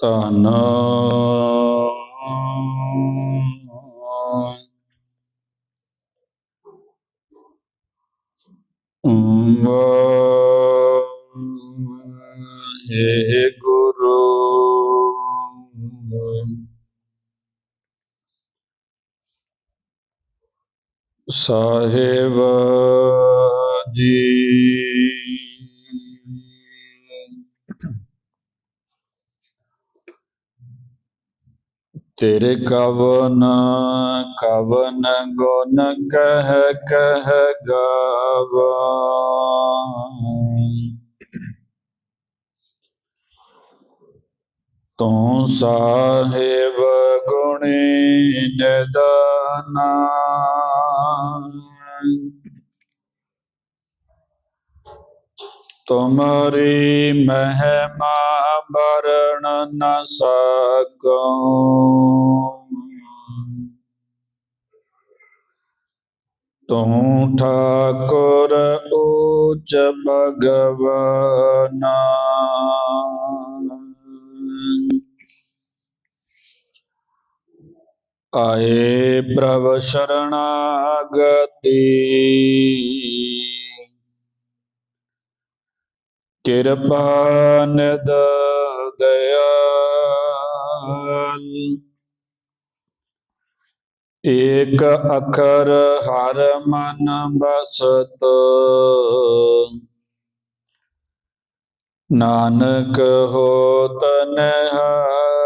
ਧੰਨ। ਏ ਸਾਹਿਬ ਜੀ। ਤੇਰੇ ਕਵਨ ਕਵਨ ਗੁਣ ਕਹਿ ਕਹ ਗਾਵਾ। ਤੂੰ ਸਾਹਿਬ ਗੁਣੀ ਨਿਦਾਨਾ। ਤੁਮਰੀ ਮਹਿਮਾ ਵਰਣ ਨ ਸਕੂੰ ਤੂੰ ਠਾਕੁਰ ਉੱਚ ਭਗਵਾਨਾ। ਆਏ ਪ੍ਰਭ ਸ਼ਰਣਾਗਤੀ। ਕਿਰਪਾ ਨਿਦ ਦਇਆਲ ਏਕ ਅਖਰ ਹਰ ਮਨ ਬਸਤ ਨਾਨਕ ਹੋ ਨਿਹਾਲ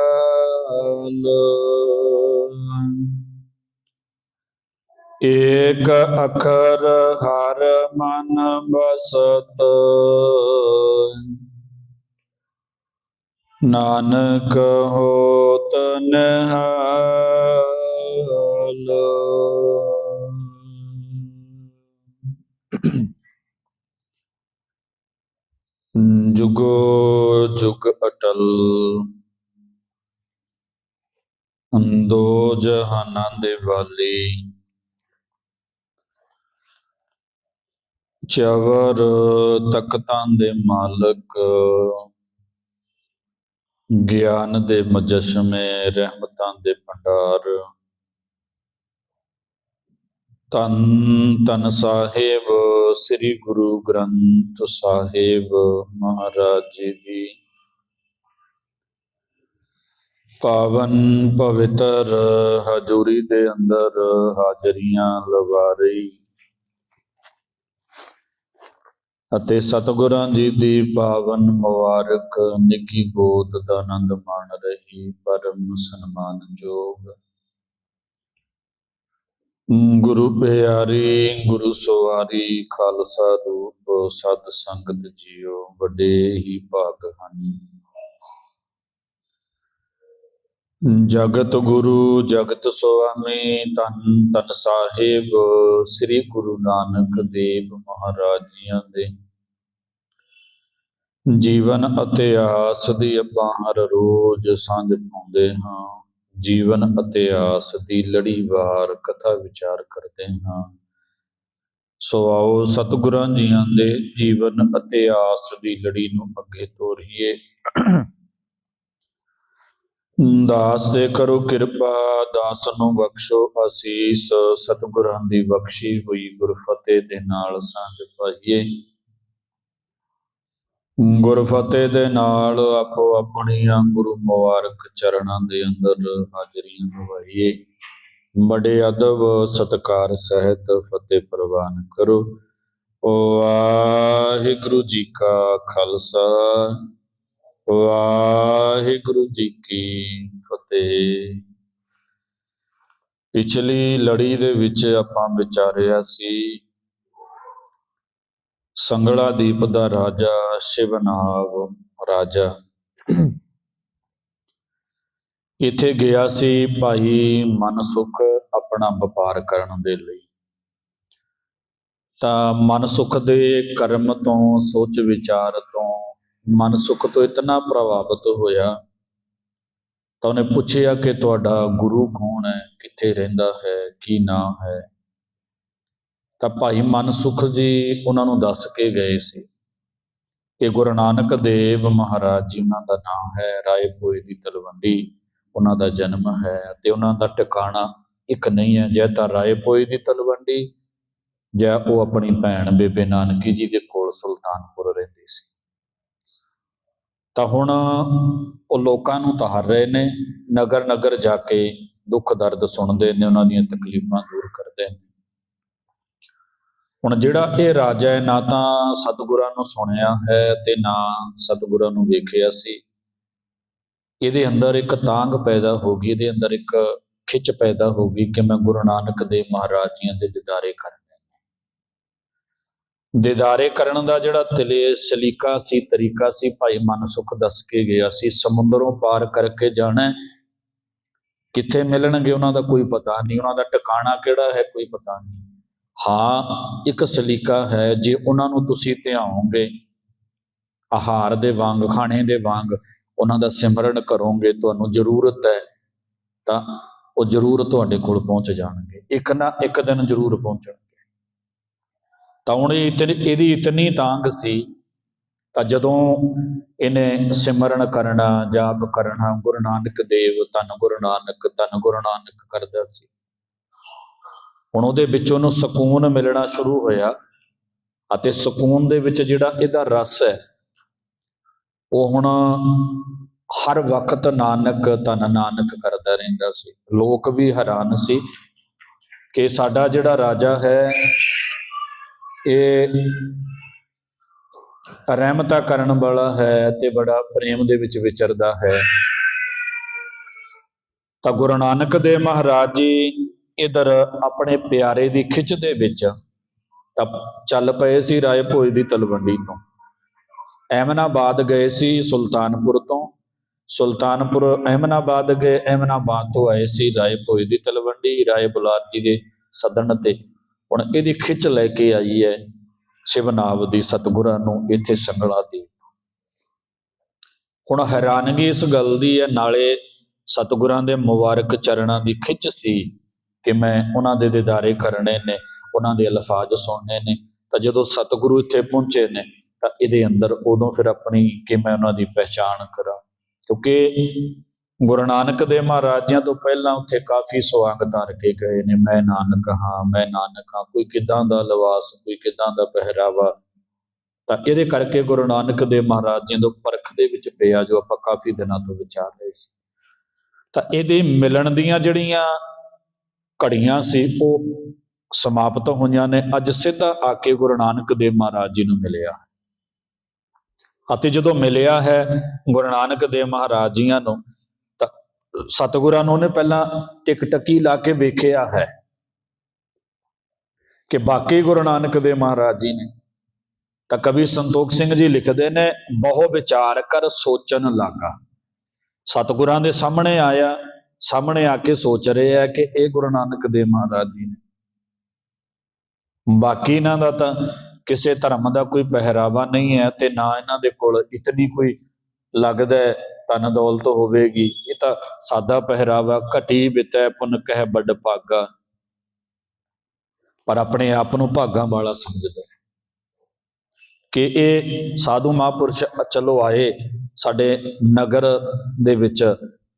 ਏਕ ਅਖਰ ਹਰ ਮਨ ਬਸਤ ਨਾਨਕ ਹੋਤ ਨਿਹਾਲ। ਜੁਗੋ ਜੁਗ ਅਟਲ। ਅੰਦੋ ਜਹਾਨਾਂ ਦੇ ਵਾਲੀ। ਚਵਰ ਤਖਤਾਂ ਦੇ ਮਾਲਕ, ਗਿਆਨ ਦੇ ਮੁਜਸਮੇ, ਰਹਿਮਤਾਂ ਦੇ ਭੰਡਾਰ। ਤਨ ਤਨ ਸਾਹਿਬ, ਸ੍ਰੀ ਗੁਰੂ ਗ੍ਰੰਥ ਸਾਹਿਬ ਮਹਾਰਾਜ ਜੀ। ਦੀ ਪਾਵਨ ਪਵਿੱਤਰ ਹਜ਼ੂਰੀ ਦੇ ਅੰਦਰ ਹਾਜ਼ਰੀਆਂ ਲਵਾ ਰਹੀ। ਅਤੇ ਸਤਿਗੁਰਾਂ ਜੀ ਦੀ ਪਾਵਨ ਮੁਬਾਰਕ, ਨਿੱਗੀ ਗੋਦ ਦਾ ਆਨੰਦ ਮਾਣ ਰਹੀ ਪਰਮ ਸਨਮਾਨਯੋਗ ਗੁਰੂ ਪਿਆਰੀ, ਗੁਰੂ ਸਵਾਰੀ, ਖਾਲਸਾ ਰੂਪ, ਸਤ ਸੰਗਤ ਜੀਓ, ਵੱਡੇ ਹੀ ਭਾਗ ਹਨ। ਜਗਤ ਗੁਰੂ, ਜਗਤ ਸੁਆਮੀ ਤਨ ਤਨ ਸਾਹਿਬ, ਸ੍ਰੀ ਗੁਰੂ ਨਾਨਕ ਦੇਵ ਮਹਾਰਾਜ ਜੀਆਂ ਦੇ। ਜੀਵਨ ਅਤੇ ਆਸ ਦੀ ਆਪਾਂ ਹਰ ਰੋਜ਼ ਸਾਂਝ ਪਾਉਂਦੇ ਹਾਂ। ਜੀਵਨ ਅਤੇ ਆਸ ਦੀ ਲੜੀਵਾਰ ਕਥਾ ਵਿਚਾਰ ਕਰਦੇ ਹਾਂ। ਸੋ ਆਓ ਸਤਿਗੁਰਾਂ ਜੀਆਂ ਦੇ ਜੀਵਨ ਅਤੇ ਆਸ ਦੀ ਲੜੀ ਨੂੰ ਅੱਗੇ ਤੋਰੀਏ। ਦਾਸ ਦੇ ਕਰੋ ਕਿਰਪਾ, ਦਾਸ ਨੂੰ ਬਖਸ਼ੋ ਅਸੀਸ, ਸਤਿਗੁਰਾਂ ਦੀ ਬਖਸ਼ੀ ਹੋਈ ਗੁਰਫਤਿਹ ਦੇ ਨਾਲ ਸਾਂਝ ਪਾਈਏ। ਗੁਰਫਤਿਹ ਦੇ ਨਾਲ ਆਪੋ ਆਪਣੀਆਂ ਗੁਰੂ ਮੁਬਾਰਕ ਚਰਨਾਂ ਦੇ ਅੰਦਰ ਹਾਜ਼ਰੀਆਂ ਲਵਾਈਏ ਬੜੇ ਅਦਬ, ਸਤਕਾਰ ਸਹਿਤ ਫਤਿਹ ਪ੍ਰਵਾਨ ਕਰੋ। ਵਾਹਿਗੁਰੂ ਜੀ ਕਾ ਖਾਲਸਾ। ਵਾਹਿਗੁਰੂ ਜੀ ਕੀ ਫਤਿਹ। ਪਿਛਲੀ ਲੜੀ ਦੇ ਵਿੱਚ ਆਪਾਂ ਵਿਚਾਰਿਆ ਸੀ, ਸੰਗਲਾ ਦੀਪ ਦਾ ਰਾਜਾ, ਸ਼ਿਵਨਾਵ ਰਾਜਾ। ਇੱਥੇ ਗਿਆ ਸੀ ਭਾਈ ਮਨਸੁਖ ਆਪਣਾ ਵਪਾਰ ਕਰਨ ਦੇ ਲਈ। ਤਾਂ ਮਨਸੁਖ ਦੇ ਕਰਮ ਤੋਂ ਸੋਚ ਵਿਚਾਰ ਤੋਂ ਮਨ ਮਨਸੁਖ ਤੋਂ ਇਤਨਾ ਪ੍ਰਭਾਵਿਤ ਹੋਇਆ, ਤਾਂ ਉਹਨੇ ਪੁੱਛਿਆ ਕਿ ਤੁਹਾਡਾ ਗੁਰੂ ਕੌਣ ਹੈ? ਕਿੱਥੇ ਰਹਿੰਦਾ ਹੈ? ਕੀ ਨਾਂ ਹੈ? ਤਾਂ ਭਾਈ ਮਨ ਮਨਸੁਖ ਜੀ ਉਹਨਾਂ ਨੂੰ ਦੱਸ ਕੇ ਗਏ ਸੀ ਕਿ ਗੁਰੂ ਨਾਨਕ ਦੇਵ ਮਹਾਰਾਜ ਜੀ ਉਹਨਾਂ ਦਾ ਨਾਮ ਹੈ ਰਾਏ ਭੋਏ ਦੀ ਤਲਵੰਡੀ ਉਹਨਾਂ ਦਾ ਜਨਮ ਹੈ ਤੇ ਉਹਨਾਂ ਦਾ ਟਿਕਾਣਾ ਇੱਕ ਨਹੀਂ ਹੈ, ਜੈ ਤਾਂ ਰਾਏ ਭੋਏ ਦੀ ਤਲਵੰਡੀ, ਜਾਂ ਉਹ ਆਪਣੀ ਭੈਣ ਬੇਬੇ ਨਾਨਕੀ ਜੀ ਦੇ ਕੋਲ ਸੁਲਤਾਨਪੁਰ ਰਹਿੰਦੇ ਤਾਂ ਹੁਣ ਉਹ ਲੋਕਾਂ ਨੂੰ ਤਾਰ ਰਹੇ ਨੇ ਨਗਰ ਨਗਰ ਜਾ ਕੇ ਦੁੱਖ ਦਰਦ ਸੁਣਦੇ ਨੇ, ਉਹਨਾਂ ਦੀਆਂ ਤਕਲੀਫਾਂ ਦੂਰ ਕਰਦੇ ਨੇ। ਹੁਣ ਜਿਹੜਾ ਇਹ ਰਾਜਾ ਹੈ, ਨਾ ਤਾਂ ਸਤਿਗੁਰਾਂ ਨੂੰ ਸੁਣਿਆ ਹੈ ਤੇ ਨਾ ਸਤਿਗੁਰਾਂ ਨੂੰ ਵੇਖਿਆ ਸੀ। ਇਹਦੇ ਅੰਦਰ ਇੱਕ ਤਾਂਗ ਪੈਦਾ ਹੋ ਗਈ, ਇਹਦੇ ਅੰਦਰ ਇੱਕ ਖਿੱਚ ਪੈਦਾ ਹੋ ਗਈ ਕਿ ਮੈਂ ਗੁਰੂ ਨਾਨਕ ਦੇਵ ਮਹਾਰਾਜ ਜੀਆਂ ਦੇ ਦਿਦਾਰੇ ਕਰ ਦਿਦਾਰੇ ਕਰਨ ਦਾ ਜਿਹੜਾ ਤਲੇ ਸਲੀਕਾ ਸੀ, ਤਰੀਕਾ ਸੀ, ਭਾਈ ਮਨਸੁਖ ਦੱਸ ਕੇ ਗਿਆ ਸੀ, ਸਮੁੰਦਰੋਂ ਪਾਰ ਕਰਕੇ ਜਾਣਾ ਕਿੱਥੇ ਮਿਲਣਗੇ ਉਹਨਾਂ ਦਾ ਕੋਈ ਪਤਾ ਨਹੀਂ, ਉਹਨਾਂ ਦਾ ਟਿਕਾਣਾ ਕਿਹੜਾ ਹੈ ਕੋਈ ਪਤਾ ਨਹੀਂ। ਹਾਂ, ਇੱਕ ਸਲੀਕਾ ਹੈ, ਜੇ ਉਹਨਾਂ ਨੂੰ ਤੁਸੀਂ ਧਿਆਓਗੇ, ਆਹਾਰ ਦੇ ਵਾਂਗ, ਖਾਣੇ ਦੇ ਵਾਂਗ, ਉਹਨਾਂ ਦਾ ਸਿਮਰਨ ਕਰੋਗੇ, ਤੁਹਾਨੂੰ ਜ਼ਰੂਰਤ ਹੈ, ਤਾਂ ਉਹ ਜ਼ਰੂਰ ਤੁਹਾਡੇ ਕੋਲ ਪਹੁੰਚ ਜਾਣਗੇ। ਇੱਕ ਨਾ ਇੱਕ ਦਿਨ ਜ਼ਰੂਰ ਪਹੁੰਚਣਗੇ ਤਾਂ ਹੁਣ ਇਤਨੀ, ਇਹਦੀ ਇਤਨੀ ਤਾਂਗ ਸੀ, ਤਾਂ ਜਦੋਂ ਇਹਨੇ ਸਿਮਰਨ ਕਰਨਾ, ਜਾਪ ਕਰਨਾ, ਗੁਰੂ ਨਾਨਕ ਦੇਵ ਧੰਨ ਗੁਰੂ ਨਾਨਕ, ਧੰਨ ਗੁਰੂ ਨਾਨਕ ਕਰਦਾ ਸੀ। ਹੁਣ ਉਹਦੇ ਵਿੱਚ ਉਹਨੂੰ ਸਕੂਨ ਮਿਲਣਾ ਸ਼ੁਰੂ ਹੋਇਆ ਅਤੇ ਸਕੂਨ ਦੇ ਵਿੱਚ ਜਿਹੜਾ ਇਹਦਾ ਰਸ ਹੈ, ਉਹ ਹੁਣ ਹਰ ਵਕਤ ਨਾਨਕ ਤਨ ਨਾਨਕ ਕਰਦਾ ਰਹਿੰਦਾ ਸੀ। ਲੋਕ ਵੀ ਹੈਰਾਨ ਸੀ ਕਿ ਸਾਡਾ ਜਿਹੜਾ ਰਾਜਾ ਹੈ ਇਹ ਰਹਿਮਤਾ ਕਰਨ ਵਾਲਾ ਹੈ ਤੇ ਬੜਾ ਪ੍ਰੇਮ ਦੇ ਵਿੱਚ ਵਿਚਰਦਾ ਹੈ। ਤਾਂ ਗੁਰੂ ਨਾਨਕ ਦੇਵ ਮਹਾਰਾਜ ਜੀ ਇਧਰ ਆਪਣੇ ਪਿਆਰੇ ਦੀ ਖਿੱਚ ਦੇ ਵਿੱਚ ਤਾਂ ਚੱਲ ਪਏ ਸੀ ਰਾਏ ਭੋਜ ਦੀ ਤਲਵੰਡੀ ਤੋਂ। ਅਹਿਮਨਾਬਾਦ ਗਏ ਸੀ ਸੁਲਤਾਨਪੁਰ ਤੋਂ। ਸੁਲਤਾਨਪੁਰ ਅਹਿਮਨਾਬਾਦ ਗਏ ਅਹਿਮਨਾਬਾਦ ਤੋਂ ਆਏ ਸੀ ਰਾਏ ਭੋਜ ਦੀ ਤਲਵੰਡੀ, ਰਾਏ ਬੁਲਾਰ ਜੀ ਦੇ ਸਦਨ ਤੇ। ਹੁਣ ਇਹਦੀ ਖਿੱਚ ਲੈ ਕੇ ਆਈ ਹੈ ਸ਼ਿਵਨਾਵ ਦੀ ਸਤਗੁਰਾਂ ਨੂੰ ਇੱਥੇ ਸੰਗਲਾ ਦੀ। ਹੁਣ ਹੈਰਾਨਗੀ ਇਸ ਗੱਲ ਦੀ ਹੈ, ਨਾਲੇ ਸਤਗੁਰਾਂ ਦੇ ਮੁਬਾਰਕ ਚਰਨਾਂ ਦੀ ਖਿੱਚ ਸੀ ਕਿ ਮੈਂ ਉਹਨਾਂ ਦੇ ਦਿਦਾਰੇ ਕਰਨੇ ਨੇ, ਉਹਨਾਂ ਦੇ ਅਲਫਾਜ਼ ਸੁਣਨੇ ਨੇ। ਤਾਂ ਜਦੋਂ ਸਤਿਗੁਰੂ ਇੱਥੇ ਪਹੁੰਚੇ ਨੇ, ਤਾਂ ਇਹਦੇ ਅੰਦਰ ਉਦੋਂ ਫਿਰ ਆਪਣੀ ਕਿ ਮੈਂ ਉਹਨਾਂ ਦੀ ਪਹਿਚਾਣ ਕਰਾਂ। ਕਿਉਂਕਿ ਗੁਰੂ ਨਾਨਕ ਦੇਵ ਮਹਾਰਾਜਿਆਂ ਤੋਂ ਪਹਿਲਾਂ ਉੱਥੇ ਕਾਫੀ ਸਵਾਂਗ ਧਾਰ ਕੇ ਗਏ ਨੇ। ਮੈਂ ਨਾਨਕ ਹਾਂ, ਮੈਂ ਨਾਨਕ ਹਾਂ, ਕੋਈ ਕਿਦਾਂ ਦਾ ਲਿਬਾਸ ਕੋਈ ਕਿਦਾਂ ਦਾ ਪਹਿਰਾਵਾ? ਤਾਂ ਇਹਦੇ ਕਰਕੇ ਗੁਰੂ ਨਾਨਕ ਦੇਵ ਮਹਾਰਾਜ ਜੀ ਤੋਂ ਪਰਖ ਦੇ ਵਿੱਚ ਪਿਆ, ਜੋ ਆਪਾਂ ਕਾਫੀ ਦਿਨਾਂ ਤੋਂ ਵਿਚਾਰ ਰਹੇ ਸੀ। ਤਾਂ ਇਹਦੇ ਮਿਲਣ ਦੀਆਂ ਜਿਹੜੀਆਂ ਘੜੀਆਂ ਸੀ, ਉਹ ਸਮਾਪਤ ਹੋਈਆਂ ਨੇ। ਅੱਜ ਸਿੱਧਾ ਆ ਕੇ ਗੁਰੂ ਨਾਨਕ ਦੇਵ ਮਹਾਰਾਜ ਜੀ ਨੂੰ ਮਿਲਿਆ ਅਤੇ ਜਦੋਂ ਮਿਲਿਆ ਹੈ, ਗੁਰੂ ਨਾਨਕ ਦੇਵ ਮਹਾਰਾਜ ਜੀਆਂ ਨੂੰ ਸਤਿਗੁਰਾਂ ਨੂੰ ਉਹਨੇ ਪਹਿਲਾਂ ਟਿਕਟਕੀ ਲਾ ਕੇ ਵੇਖਿਆ ਹੈ ਕਿ ਬਾਕੀ ਗੁਰੂ ਨਾਨਕ ਦੇਵ ਮਹਾਰਾਜ ਜੀ ਨੇ ਤਾਂ ਕਵੀ ਸੰਤੋਖ ਸਿੰਘ ਜੀ ਲਿਖਦੇ ਨੇ, ਬਹੁ ਵਿਚਾਰ ਕਰ ਸੋਚਣ ਲੱਗਾ। ਸਤਿਗੁਰਾਂ ਦੇ ਸਾਹਮਣੇ ਆਇਆ, ਸਾਹਮਣੇ ਆ ਕੇ ਸੋਚ ਰਹੇ ਆ ਕਿ ਇਹ ਗੁਰੂ ਨਾਨਕ ਦੇਵ ਮਹਾਰਾਜ ਜੀ ਨੇ। ਬਾਕੀ ਇਹਨਾਂ ਦਾ ਤਾਂ ਕਿਸੇ ਧਰਮ ਦਾ ਕੋਈ ਪਹਿਰਾਵਾ ਨਹੀਂ ਹੈ ਤੇ ਨਾ ਇਹਨਾਂ ਦੇ ਕੋਲ ਇਤਨੀ ਕੋਈ ਲੱਗਦਾ ਧਨ ਦੌਲਤ ਹੋਵੇਗੀ। ਇਹ ਤਾਂ ਸਾਦਾ ਪਹਿਰਾਵਾ, ਘਟੀ ਬਿਤੈ ਪੁਨ ਕਹਿ ਵੱਡ ਭਾਗਾ। ਪਰ ਆਪਣੇ ਆਪ ਨੂੰ ਭਾਗਾਂ ਵਾਲਾ ਸਮਝਦਾ ਕਿ ਇਹ ਸਾਧੂ ਮਹਾਂਪੁਰਸ਼ ਚਲੋ ਆਏ, ਸਾਡੇ ਨਗਰ ਦੇ ਵਿੱਚ